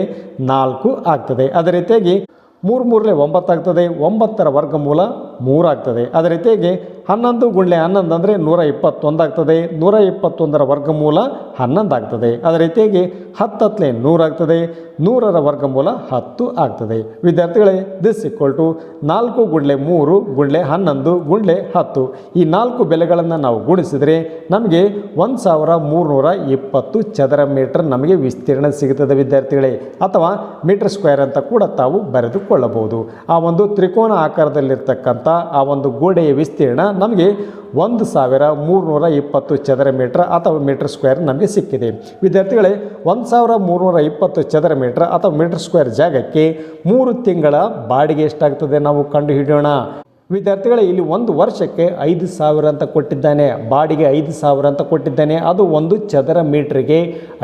Speaker 2: ನಾಲ್ಕು ಆಗ್ತದೆ. ಅದೇ ರೀತಿಯಾಗಿ ಮೂರು ಮೂರಲೆ ಒಂಬತ್ತಾಗ್ತದೆ ಒಂಬತ್ತರ ವರ್ಗಮೂಲ ಮೂರಾಗ್ತದೆ ಅದೇ ರೀತಿಯಾಗಿ ಹನ್ನೊಂದು ಗುಂಡ್ಲೆ ಹನ್ನೊಂದು ಅಂದರೆ ನೂರ ಇಪ್ಪತ್ತೊಂದಾಗ್ತದೆ ನೂರ ಇಪ್ಪತ್ತೊಂದರ ವರ್ಗಮೂಲ ಹನ್ನೊಂದು ಆಗ್ತದೆ. ಅದೇ ರೀತಿಯಾಗಿ ಹತ್ತತ್ಲೆ ನೂರಾಗ್ತದೆ ನೂರರ ವರ್ಗಮೂಲ ಹತ್ತು ಆಗ್ತದೆ. ವಿದ್ಯಾರ್ಥಿಗಳೇ ದಿಸ್ ಈಕ್ವಲ್ ಟು ನಾಲ್ಕು ಗುಂಡ್ಲೆ ಮೂರು ಗುಂಡ್ಲೆ ಹನ್ನೊಂದು ಗುಂಡ್ಲೆ ಹತ್ತು. ಈ ನಾಲ್ಕು ಬೆಲೆಗಳನ್ನು ನಾವು ಗುಣಿಸಿದರೆ ನಮಗೆ ಒಂದು ಸಾವಿರ ಮೂರುನೂರ ಇಪ್ಪತ್ತು ಚದರ ಮೀಟರ್ ನಮಗೆ ವಿಸ್ತೀರ್ಣ ಸಿಗುತ್ತದೆ ವಿದ್ಯಾರ್ಥಿಗಳೇ. ಅಥವಾ ಮೀಟರ್ ಸ್ಕ್ವೇರ್ ಅಂತ ಕೂಡ ತಾವು ಬರೆದುಕೊಳ್ಳಬಹುದು. ಆ ಒಂದು ತ್ರಿಕೋನ ಆಕಾರದಲ್ಲಿರ್ತಕ್ಕಂಥ ಆ ಒಂದು ಗೋಡೆಯ ವಿಸ್ತೀರ್ಣ ನಮಗೆ ಒಂದು ಸಾವಿರ ಮೂರುನೂರ ಇಪ್ಪತ್ತು ಚದರ ಮೀಟರ್ ಅಥವಾ ಮೀಟರ್ ಸ್ಕ್ವೇರ್ ನಮಗೆ ಸಿಕ್ಕಿದೆ. ವಿದ್ಯಾರ್ಥಿಗಳೇ, ಒಂದು ಸಾವಿರ ಮೂರುನೂರ ಇಪ್ಪತ್ತು ಚದರ ಮೀಟರ್ ಅಥವಾ ಮೀಟರ್ ಸ್ಕ್ವೇರ್ ಜಾಗಕ್ಕೆ ಮೂರು ತಿಂಗಳ ಬಾಡಿಗೆ ಎಷ್ಟಾಗ್ತದೆ ನಾವು ಕಂಡು ಹಿಡಿಯೋಣ. ವಿದ್ಯಾರ್ಥಿಗಳೇ, ಇಲ್ಲಿ ಒಂದು ವರ್ಷಕ್ಕೆ ಐದು ಸಾವಿರ ಅಂತ ಕೊಟ್ಟಿದ್ದಾನೆ. ಬಾಡಿಗೆ ಐದು ಸಾವಿರ ಅಂತ ಕೊಟ್ಟಿದ್ದಾನೆ. ಅದು ಒಂದು ಚದರ ಮೀಟ್ರಿಗೆ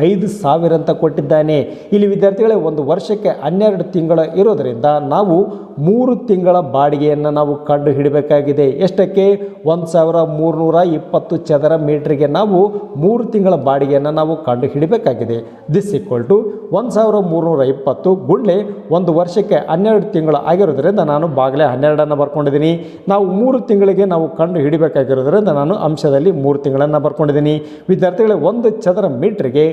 Speaker 2: ಐದು ಸಾವಿರ ಅಂತ ಕೊಟ್ಟಿದ್ದಾನೆ. ಇಲ್ಲಿ ವಿದ್ಯಾರ್ಥಿಗಳೇ, ಒಂದು ವರ್ಷಕ್ಕೆ ಹನ್ನೆರಡು ತಿಂಗಳ ಇರೋದರಿಂದ ನಾವು ಮೂರು ತಿಂಗಳ ಬಾಡಿಗೆಯನ್ನು ನಾವು ಕಂಡು ಹಿಡಬೇಕಾಗಿದೆ ಎಷ್ಟಕ್ಕೆ? ಒಂದು ಸಾವಿರ ಮೂರುನೂರ ಇಪ್ಪತ್ತು ಚದರ ಮೀಟ್ರಿಗೆ ನಾವು ಮೂರು ತಿಂಗಳ ಬಾಡಿಗೆಯನ್ನು ನಾವು ಕಂಡು ಹಿಡಬೇಕಾಗಿದೆ ದಿಸ್ ಈಕ್ವಲ್ ಟು ಒಂದು ಸಾವಿರ ಮೂರುನೂರ ಇಪ್ಪತ್ತು ಗುಂಡ್ಲೆ ಒಂದು ವರ್ಷಕ್ಕೆ ಹನ್ನೆರಡು ತಿಂಗಳು ಆಗಿರೋದ್ರಿಂದ ನಾನು ಬಾಗಲೇ ಹನ್ನೆರಡನ್ನು ಬರ್ಕೊಂಡಿದ್ದೀನಿ. ನಾವು ಮೂರು ತಿಂಗಳಿಗೆ ನಾವು ಕಂಡು ಹಿಡಿಬೇಕಾಗಿರೋದ್ರಿಂದ ನಾನು ಅಂಶದಲ್ಲಿ ಮೂರು ತಿಂಗಳನ್ನು ಬರ್ಕೊಂಡಿದ್ದೀನಿ. ವಿದ್ಯಾರ್ಥಿಗಳೇ, ಒಂದು ಚದರ ಮೀಟ್ರಿಗೆ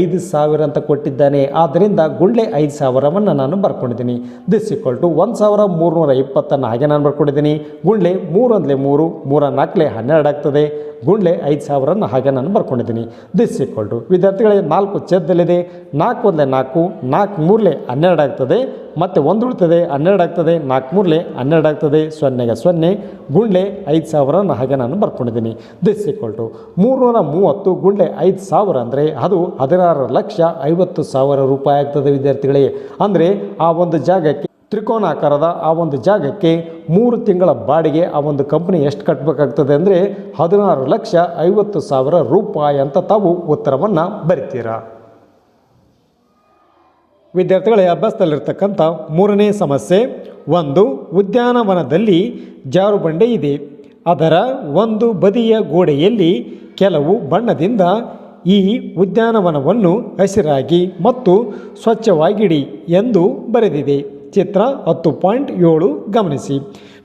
Speaker 2: ಐದು ಸಾವಿರ ಅಂತ ಕೊಟ್ಟಿದ್ದಾನೆ. ಆದ್ದರಿಂದ ಗುಂಡ್ಲೆ ಐದು ಸಾವಿರವನ್ನು ನಾನು ಬರ್ಕೊಂಡಿದ್ದೀನಿ. ದಿಸ್ ಈಕ್ವಲ್ ಟು ಒಂದು ಸಾವಿರ ಮೂರುನೂರ ಇಪ್ಪತ್ತನ್ನು ಹಾಗೆ ನಾನು ಬರ್ಕೊಂಡಿದ್ದೀನಿ. ಗುಂಡ್ಲೆ ಮೂರು ಅಂದ್ಲೆ ಮೂರು ಮೂರ ನಾಲ್ಕಲೆ ಹನ್ನೆರಡು ಆಗ್ತದೆ ಗುಂಡ್ಲೆ ಐದು ಸಾವಿರನ ಹಾಗೆ ನಾನು ಬರ್ಕೊಂಡಿದ್ದೀನಿ. ದಿಸ್ ಈಕ್ವಲ್ ಟು ವಿದ್ಯಾರ್ಥಿಗಳೇ, ನಾಲ್ಕು ಛೇದದಲ್ಲಿದೆ. ನಾಲ್ಕು ಒಂದಲೆ ನಾಲ್ಕು ನಾಲ್ಕು ಮೂರಲೆ ಹನ್ನೆರಡು ಆಗ್ತದೆ. ಮತ್ತು ಒಂದು ಉಳಿತದೆ, ಹನ್ನೆರಡು ಆಗ್ತದೆ. ನಾಲ್ಕು ಮೂರಲೆ ಹನ್ನೆರಡು ಆಗ್ತದೆ. ಸೊನ್ನೆಗೆ ಸೊನ್ನೆ, ಗುಂಡ್ಲೆ ಐದು ಸಾವಿರನ ಹಾಗೆ ನಾನು ಬರ್ಕೊಂಡಿದ್ದೀನಿ. ದಿಸ್ ಈಕ್ವಲ್ ಟು ಮೂರುನೂರ ಮೂವತ್ತು, ಗುಂಡ್ಲೆ ಐದು ಸಾವಿರ ಅಂದರೆ ಅದು ಹದಿನಾರು ಲಕ್ಷ ಐವತ್ತು ಸಾವಿರ ರೂಪಾಯಿ ಆಗ್ತದೆ ವಿದ್ಯಾರ್ಥಿಗಳಿಗೆ ಅಂದರೆ ಆ ಒಂದು ಜಾಗಕ್ಕೆ ತ್ರಿಕೋನಾಕಾರದ ಆ ಒಂದು ಜಾಗಕ್ಕೆ ಮೂರು ತಿಂಗಳ ಬಾಡಿಗೆ ಆ ಒಂದು ಕಂಪ್ನಿ ಎಷ್ಟು ಕಟ್ಟಬೇಕಾಗ್ತದೆ ಅಂದರೆ ಹದಿನಾರು ಲಕ್ಷ ಐವತ್ತು ಸಾವಿರ ರೂಪಾಯಿ ಅಂತ ತಾವು ಉತ್ತರವನ್ನು ಬರಿತೀರಾ? ವಿದ್ಯಾರ್ಥಿಗಳೇ, ಅಭ್ಯಾಸದಲ್ಲಿರ್ತಕ್ಕಂಥ ಮೂರನೇ ಸಮಸ್ಯೆ. ಒಂದು, ಉದ್ಯಾನವನದಲ್ಲಿ ಜಾರುಬಂಡೆ ಇದೆ. ಅದರ ಒಂದು ಬದಿಯ ಗೋಡೆಯಲ್ಲಿ ಕೆಲವು ಬಣ್ಣದಿಂದ ಈ ಉದ್ಯಾನವನವನ್ನು ಹಸಿರಾಗಿ ಮತ್ತು ಸ್ವಚ್ಛವಾಗಿಡಿ ಎಂದು ಬರೆದಿದೆ. ಚಿತ್ರ ಹತ್ತು ಪಾಯಿಂಟ್ ಏಳು ಗಮನಿಸಿ.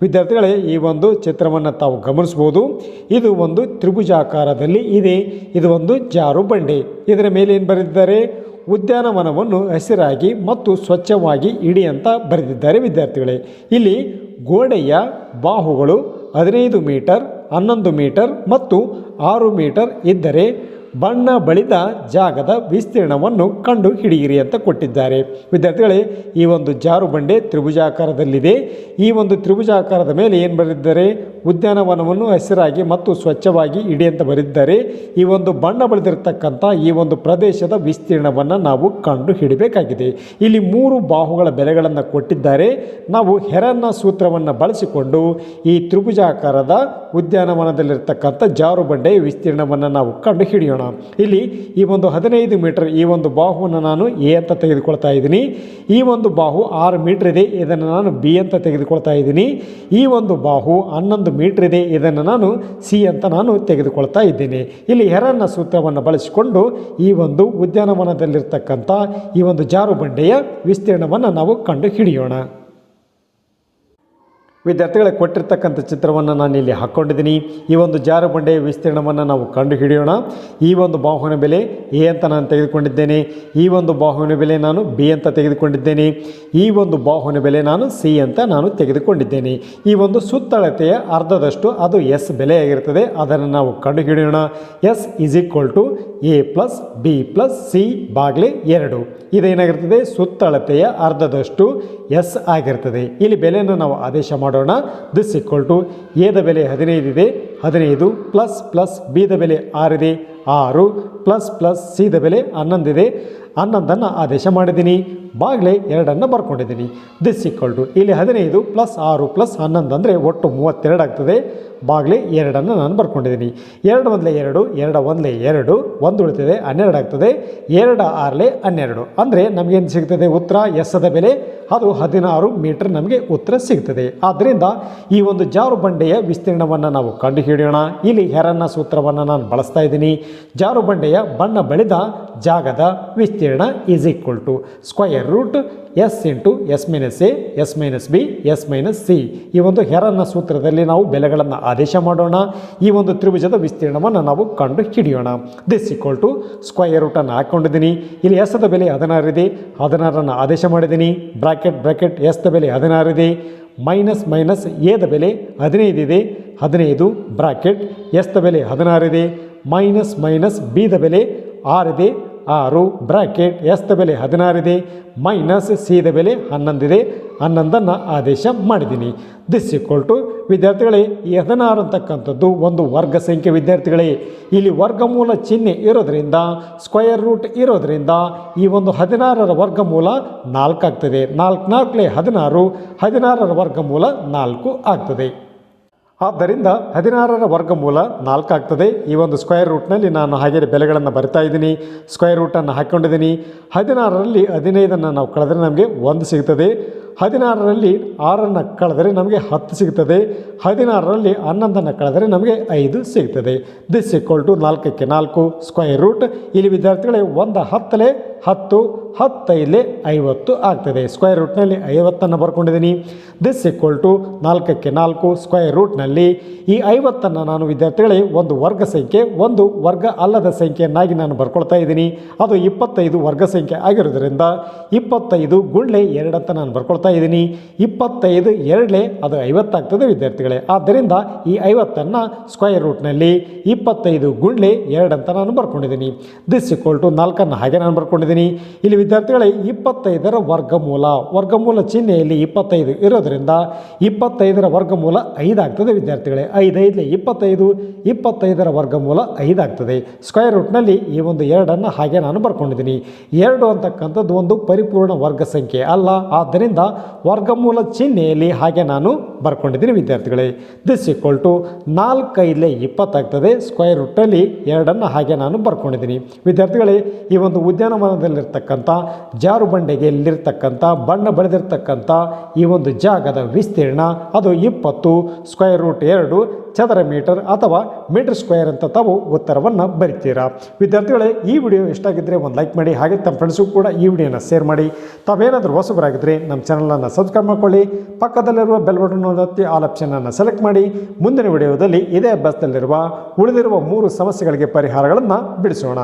Speaker 2: ವಿದ್ಯಾರ್ಥಿಗಳೇ, ಈ ಒಂದು ಚಿತ್ರವನ್ನು ತಾವು ಗಮನಿಸ್ಬೋದು ಇದು ಒಂದು ತ್ರಿಭುಜಾಕಾರದಲ್ಲಿ ಇದೆ. ಇದು ಒಂದು ಜಾರು ಬಂಡೆ. ಇದರ ಮೇಲೆ ಏನು ಬರೆದಿದ್ದಾರೆ? ಉದ್ಯಾನವನವನ್ನು ಹಸಿರಾಗಿ ಮತ್ತು ಸ್ವಚ್ಛವಾಗಿ ಇಡಿ ಅಂತ ಬರೆದಿದ್ದಾರೆ ವಿದ್ಯಾರ್ಥಿಗಳೇ. ಇಲ್ಲಿ ಗೋಡೆಯ ಬಾಹುಗಳು ಹದಿನೈದು ಮೀಟರ್, ಹನ್ನೊಂದು ಮೀಟರ್ ಮತ್ತು ಆರು ಮೀಟರ್ ಇದ್ದರೆ ಬಣ್ಣ ಬಳಿದ ಜಾಗದ ವಿಸ್ತೀರ್ಣವನ್ನು ಕಂಡು ಹಿಡಿಯಿರಿ ಅಂತ ಕೊಟ್ಟಿದ್ದಾರೆ. ವಿದ್ಯಾರ್ಥಿಗಳೇ, ಈ ಒಂದು ಜಾರು ಬಂಡೆ ತ್ರಿಭುಜಾಕಾರದಲ್ಲಿದೆ. ಈ ಒಂದು ತ್ರಿಭುಜಾಕಾರದ ಮೇಲೆ ಏನು ಬರೆದಿದ್ದಾರೆ? ಉದ್ಯಾನವನವನ್ನು ಹಸಿರಾಗಿ ಮತ್ತು ಸ್ವಚ್ಛವಾಗಿ ಇಡಿ ಅಂತ ಬರೆದಿದ್ದಾರೆ. ಈ ಒಂದು ಬಣ್ಣ ಬಳಿದಿರತಕ್ಕಂಥ ಈ ಒಂದು ಪ್ರದೇಶದ ವಿಸ್ತೀರ್ಣವನ್ನು ನಾವು ಕಂಡು ಹಿಡಬೇಕಾಗಿದೆ. ಇಲ್ಲಿ ಮೂರು ಬಾಹುಗಳ ಬೆಲೆಗಳನ್ನು ಕೊಟ್ಟಿದ್ದಾರೆ. ನಾವು ಹೆರನ್ನ ಸೂತ್ರವನ್ನು ಬಳಸಿಕೊಂಡು ಈ ತ್ರಿಭುಜಾಕಾರದ ಉದ್ಯಾನವನದಲ್ಲಿರ್ತಕ್ಕಂಥ ಜಾರು ಬಂಡೆಯ ವಿಸ್ತೀರ್ಣವನ್ನು ನಾವು ಕಂಡು ಹಿಡಿಯೋಣ. ಇಲ್ಲಿ ಈ ಒಂದು ಹದಿನೈದು ಮೀಟರ್ ಈ ಒಂದು ಬಾಹುವನ್ನು ನಾನು ಎ ಅಂತ ತೆಗೆದುಕೊಳ್ತಾ ಇದ್ದೀನಿ. ಈ ಒಂದು ಬಾಹು ಆರು ಮೀಟರ್ ಇದೆ, ಇದನ್ನು ನಾನು ಬಿ ಅಂತ ತೆಗೆದುಕೊಳ್ತಾ ಇದ್ದೀನಿ. ಈ ಒಂದು ಬಾಹು ಹನ್ನೊಂದು ಮೀಟರ್ ಇದೆ, ಇದನ್ನು ನಾನು ಸಿ ಅಂತ ನಾನು ತೆಗೆದುಕೊಳ್ತಾ ಇದ್ದೀನಿ. ಇಲ್ಲಿ ಹೆರನ್ನ ಸೂತ್ರವನ್ನು ಬಳಸಿಕೊಂಡು ಈ ಒಂದು ಉದ್ಯಾನವನದಲ್ಲಿರ್ತಕ್ಕಂಥ ಈ ಒಂದು ಜಾರುಬಂಡೆಯ ವಿಸ್ತೀರ್ಣವನ್ನು ನಾವು ಕಂಡು ಹಿಡಿಯೋಣ ವಿದ್ಯಾರ್ಥಿಗಳಿಗೆ ಕೊಟ್ಟಿರ್ತಕ್ಕಂಥ ಚಿತ್ರವನ್ನು ನಾನು ಇಲ್ಲಿ ಹಾಕ್ಕೊಂಡಿದ್ದೀನಿ. ಈ ಒಂದು ಜಾರುಬಂಡೆಯ ವಿಸ್ತೀರ್ಣವನ್ನು ನಾವು ಕಂಡುಹಿಡಿಯೋಣ. ಈ ಒಂದು ಬಾಹುವಿನ ಬೆಲೆ ಎ ಅಂತ ನಾನು ತೆಗೆದುಕೊಂಡಿದ್ದೇನೆ. ಈ ಒಂದು ಬಾಹುವಿನ ಬೆಲೆ ನಾನು ಬಿ ಅಂತ ತೆಗೆದುಕೊಂಡಿದ್ದೇನೆ. ಈ ಒಂದು ಬಾಹುವಿನ ಬೆಲೆ ನಾನು ಸಿ ಅಂತ ನಾನು ತೆಗೆದುಕೊಂಡಿದ್ದೇನೆ. ಈ ಒಂದು ಸುತ್ತಳತೆಯ ಅರ್ಧದಷ್ಟು ಅದು ಎಸ್ ಬೆಲೆಯಾಗಿರ್ತದೆ. ಅದನ್ನು ನಾವು ಕಂಡು ಹಿಡಿಯೋಣ S is equal to A plus B plus C ಬಾಗ್ಲೆ ಎರಡು. ಇದೇನಾಗಿರ್ತದೆ? ಸುತ್ತಳತೆಯ ಅರ್ಧದಷ್ಟು ಎಸ್ ಆಗಿರ್ತದೆ. ಇಲ್ಲಿ ಬೆಲೆಯನ್ನು ನಾವು ಆದೇಶ ಮಾಡೋಣ. ದಿಸ್ ಈಕ್ವಲ್ ಟು ಎದ ಬೆಲೆ ಹದಿನೈದು ಇದೆ. ಹದಿನೈದು ಪ್ಲಸ್ ಪ್ಲಸ್ ಬಿದ ಬೆಲೆ ಆರಿದೆ ಆರು ಪ್ಲಸ್ ಪ್ಲಸ್ ಸಿದ ಬೆಲೆ ಹನ್ನೊಂದಿದೆ ಹನ್ನೊಂದನ್ನು ಆದೇಶ ಮಾಡಿದ್ದೀನಿ. ಬಾಗಿಲೆ ಎರಡನ್ನು ಬರ್ಕೊಂಡಿದ್ದೀನಿ. ದಿಸ್ ಈಕ್ವಲ್ ಟು ಇಲ್ಲಿ ಹದಿನೈದು ಪ್ಲಸ್ ಆರು ಪ್ಲಸ್ ಹನ್ನೊಂದು ಅಂದರೆ ಒಟ್ಟು ಮೂವತ್ತೆರಡು ಆಗ್ತದೆ. ಬಾಗ್ಲೆ ಎರಡನ್ನು ನಾನು ಬರ್ಕೊಂಡಿದ್ದೀನಿ. ಎರಡು ಒಂದಲೇ ಎರಡು ಎರಡು ಒಂದಲೇ ಎರಡು, ಒಂದು ಉಳಿತದೆ, ಹನ್ನೆರಡು ಆಗ್ತದೆ, ಎರಡು ಆರಲೆ ಹನ್ನೆರಡು. ಅಂದರೆ ನಮಗೇನು ಸಿಗ್ತದೆ ಉತ್ತರ? ಎಸ್ಸದ ಬೆಲೆ. ಅದು ಹದಿನಾರು ಮೀಟರ್ ನಮಗೆ ಉತ್ತರ ಸಿಗ್ತದೆ. ಆದ್ದರಿಂದ ಈ ಒಂದು ಜಾರು ಬಂಡೆಯ ವಿಸ್ತೀರ್ಣವನ್ನು ನಾವು ಕಂಡುಹಿಡಿಯೋಣ. ಇಲ್ಲಿ ಹೆರನ್ನ ಸೂತ್ರವನ್ನು ನಾನು ಬಳಸ್ತಾ ಇದ್ದೀನಿ. ಜಾರು ಬಂಡೆಯ ಬಣ್ಣ ಬಳಿದ ಜಾಗದ ವಿಸ್ತೀರ್ಣ is equal to square root S into S minus A, S minus B, S minus C. ಈ ಒಂದು ಹೆರನ್ನ ಸೂತ್ರದಲ್ಲಿ ನಾವು ಬೆಲೆಗಳನ್ನು ಆದೇಶ ಮಾಡೋಣ. ಈ ಒಂದು ತ್ರಿಭುಜದ ವಿಸ್ತೀರ್ಣವನ್ನು ನಾವು ಕಂಡು ಹಿಡಿಯೋಣ. ದಿಸ್ ಈಕ್ವಲ್ ಟು ಸ್ಕ್ವಯರ್ ರೂಟನ್ನು ಹಾಕ್ಕೊಂಡಿದ್ದೀನಿ ಇಲ್ಲಿ ಎಸ್ದ ಬೆಲೆ ಹದಿನಾರಿದೆ ಹದಿನಾರನ್ನು ಆದೇಶ ಮಾಡಿದ್ದೀನಿ. ಬ್ರಾಕೆಟ್ ಬ್ರಾಕೆಟ್ ಎಸ್ದ ಬೆಲೆ ಹದಿನಾರಿದೆ ಮೈನಸ್ ಮೈನಸ್ ಎದ ಬೆಲೆ ಹದಿನೈದಿದೆ ಹದಿನೈದು ಬ್ರಾಕೆಟ್ ಎಸ್ದ ಬೆಲೆ ಹದಿನಾರಿದೆ ಮೈನಸ್ ಮೈನಸ್ ಬಿದ ಬೆಲೆ ಆರಿದೆ ಆರು ಬ್ರಾಕೆಟ್ ಎಸ್ದ ಬೆಲೆ ಹದಿನಾರಿದೆ, ಮೈನಸ್ ಸಿದ ಬೆಲೆ ಹನ್ನೊಂದಿದೆ. ಹನ್ನೊಂದನ್ನು ಆದೇಶ ಮಾಡಿದ್ದೀನಿ. ದಿಸ್ ಈಕ್ವಲ್ ಟು ವಿದ್ಯಾರ್ಥಿಗಳೇ, ಈ ಹದಿನಾರು ಅಂತಕ್ಕಂಥದ್ದು ಒಂದು ವರ್ಗ ಸಂಖ್ಯೆ ವಿದ್ಯಾರ್ಥಿಗಳೇ. ಇಲ್ಲಿ ವರ್ಗಮೂಲ ಚಿಹ್ನೆ ಇರೋದರಿಂದ ಸ್ಕ್ವಯರ್ ರೂಟ್ ಇರೋದರಿಂದ, ಈ ಒಂದು ಹದಿನಾರರ ವರ್ಗಮೂಲ ನಾಲ್ಕು ಆಗ್ತದೆ ನಾಲ್ಕು ನಾಲ್ಕಲೇ ಹದಿನಾರು, ಹದಿನಾರರ ವರ್ಗಮೂಲ ನಾಲ್ಕು ಆಗ್ತದೆ. ಆದ್ದರಿಂದ ಹದಿನಾರರ ವರ್ಗಮೂಲ ನಾಲ್ಕು ಆಗ್ತದೆ ಈ ಒಂದು ಸ್ಕ್ವೇರ್ ರೂಟ್ನಲ್ಲಿ ನಾನು ಹಾಗೆ ಬೆಲೆಗಳನ್ನು ಬರಿತಾ ಇದ್ದೀನಿ. ಸ್ಕ್ವೇರ್ ರೂಟನ್ನು ಹಾಕ್ಕೊಂಡಿದ್ದೀನಿ ಹದಿನಾರರಲ್ಲಿ ಹದಿನೈದನ್ನು ನಾವು ಕಳೆದರೆ ನಮಗೆ ಒಂದು ಸಿಗ್ತದೆ. ಹದಿನಾರರಲ್ಲಿ ಆರನ್ನು ಕಳೆದರೆ ನಮಗೆ ಹತ್ತು ಸಿಗ್ತದೆ. ಹದಿನಾರರಲ್ಲಿ ಹನ್ನೊಂದನ್ನು ಕಳೆದರೆ ನಮಗೆ ಐದು ಸಿಗ್ತದೆ. ದಿಸ್ ಈಕ್ವಲ್ ಟು ನಾಲ್ಕಕ್ಕೆ ನಾಲ್ಕು ಸ್ಕ್ವೇರ್ ರೂಟ್ ಇಲ್ಲಿ ವಿದ್ಯಾರ್ಥಿಗಳೇ, ಒಂದು ಹತ್ತಲೇ ಹತ್ತು. ಹತ್ತೈದಲೆ ಐವತ್ತು ಆಗ್ತದೆ. ಸ್ಕ್ವೇರ್ ರೂಟ್ನಲ್ಲಿ ಐವತ್ತನ್ನು ಬರ್ಕೊಂಡಿದ್ದೀನಿ. ದಿಸ್ ಈಕ್ವಲ್ ಟು ನಾಲ್ಕಕ್ಕೆ ನಾಲ್ಕು ಸ್ಕ್ವೇರ್ ರೂಟ್ನಲ್ಲಿ ಈ ಐವತ್ತನ್ನು ನಾನು ವಿದ್ಯಾರ್ಥಿಗಳಿಗೆ ಒಂದು ವರ್ಗ ಸಂಖ್ಯೆ, ಒಂದು ವರ್ಗ ಅಲ್ಲದ ಸಂಖ್ಯೆಯನ್ನಾಗಿ ನಾನು ಬರ್ಕೊಳ್ತಾ ಇದ್ದೀನಿ. ಅದು ಇಪ್ಪತ್ತೈದು ವರ್ಗ ಸಂಖ್ಯೆ ಆಗಿರೋದ್ರಿಂದ ಇಪ್ಪತ್ತೈದು ಗುಳ್ಳೆ ಎರಡಂತ ನಾನು ಬರ್ಕೊಳ್ತಾ ಇದ್ದೀನಿ. ಇಪ್ಪತ್ತೈದು ಎರಡಲೆ ಅದು ಐವತ್ತಾಗ್ತದೆ ವಿದ್ಯಾರ್ಥಿಗಳೇ. ಆದ್ದರಿಂದ ಈ ಐವತ್ತನ್ನು ಸ್ಕ್ವೇರ್ ರೂಟ್ನಲ್ಲಿ ಇಪ್ಪತ್ತೈದು ಗುಳ್ಳೆ ಎರಡಂತ ನಾನು ಬರ್ಕೊಂಡಿದ್ದೀನಿ. ದಿಸ್ ಈಕ್ವಲ್ ಟು ನಾಲ್ಕನ್ನು ಹಾಗೆ ನಾನು ಬರ್ಕೊಂಡಿದ್ದೀನಿ. ಇಲ್ಲಿ ವಿದ್ಯಾರ್ಥಿಗಳೇ ಇಪ್ಪತ್ತೈದರ ವರ್ಗಮೂಲ. ವರ್ಗಮೂಲ ಚಿಹ್ನೆಯಲ್ಲಿ ಇಪ್ಪತ್ತೈದು ಇರೋದರಿಂದ ಇಪ್ಪತ್ತೈದರ ವರ್ಗಮೂಲ ಐದಾಗ್ತದೆ ವಿದ್ಯಾರ್ಥಿಗಳೇ. ಐದೈದಲೆ ಇಪ್ಪತ್ತೈದು, ಇಪ್ಪತ್ತೈದರ ವರ್ಗಮೂಲ ಐದಾಗ್ತದೆ. ಸ್ಕ್ವೇರ್ ರೂಟ್ನಲ್ಲಿ ಈ ಒಂದು ಎರಡನ್ನು ಹಾಗೆ ನಾನು ಬರ್ಕೊಂಡಿದ್ದೀನಿ. ಎರಡು ಅಂತಕ್ಕಂಥದ್ದು ಒಂದು ಪರಿಪೂರ್ಣ ವರ್ಗ ಸಂಖ್ಯೆ ಅಲ್ಲ. ಆದ್ದರಿಂದ ವರ್ಗಮೂಲ ಚಿಹ್ನೆಯಲ್ಲಿ ಹಾಗೆ ನಾನು ಬರ್ಕೊಂಡಿದ್ದೀನಿ ವಿದ್ಯಾರ್ಥಿಗಳೇ. ದಿಸ್ ಈಕ್ವಲ್ ಟು ನಾಲ್ಕೈದಲೆ ಇಪ್ಪತ್ತಾಗ್ತದೆ. ಸ್ಕ್ವೇರ್ ರೂಟಲ್ಲಿ ಎರಡನ್ನು ಹಾಗೆ ನಾನು ಬರ್ಕೊಂಡಿದ್ದೀನಿ. ವಿದ್ಯಾರ್ಥಿಗಳೇ, ಈ ಒಂದು ಉದ್ಯಾನವನದಲ್ಲಿರ್ತಕ್ಕಂಥ ಜಾರು ಬಂಡೆಗೆಯಲ್ಲಿರ್ತಕ್ಕಂಥ ಬಣ್ಣ ಬಳಿದಿರ್ತಕ್ಕಂಥ ಈ ಒಂದು ಜಾಗದ ವಿಸ್ತೀರ್ಣ ಅದು ಇಪ್ಪತ್ತು ಸ್ಕ್ವೇರ್ ರೂಟ್ ಎರಡು ಚದರ ಮೀಟರ್ ಅಥವಾ ಮೀಟರ್ ಸ್ಕ್ವೇರ್ ಅಂತ ತಾವು ಉತ್ತರವನ್ನು ಬರಿತೀರಾ. ವಿದ್ಯಾರ್ಥಿಗಳೇ, ಈ ವಿಡಿಯೋ ಇಷ್ಟ ಆಗಿದ್ದರೆ ಒಂದು ಲೈಕ್ ಮಾಡಿ, ಹಾಗೆ ತಮ್ಮ ಫ್ರೆಂಡ್ಸ್ಗೂ ಕೂಡ ಈ ವಿಡಿಯೋನ ಶೇರ್ ಮಾಡಿ. ತಾವೇನಾದರೂ ಹೊಸಬರಾಗಿದ್ದರೆ ನಮ್ಮ ಚಾನಲನ್ನು ಸಬ್ಸ್ಕ್ರೈಬ್ ಮಾಡ್ಕೊಳ್ಳಿ, ಪಕ್ಕದಲ್ಲಿರುವ ಬೆಲ್ ಬಟನ್ ಒತ್ತಿ ಆಲ್ ಆಪ್ಷನನ್ನು ಸೆಲೆಕ್ಟ್ ಮಾಡಿ. ಮುಂದಿನ ವಿಡಿಯೋದಲ್ಲಿ ಇದೇ ಅಭ್ಯಾಸದಲ್ಲಿರುವ ಉಳಿದಿರುವ ಮೂರು ಸಮಸ್ಯೆಗಳಿಗೆ ಪರಿಹಾರಗಳನ್ನು ಬಿಡಿಸೋಣ.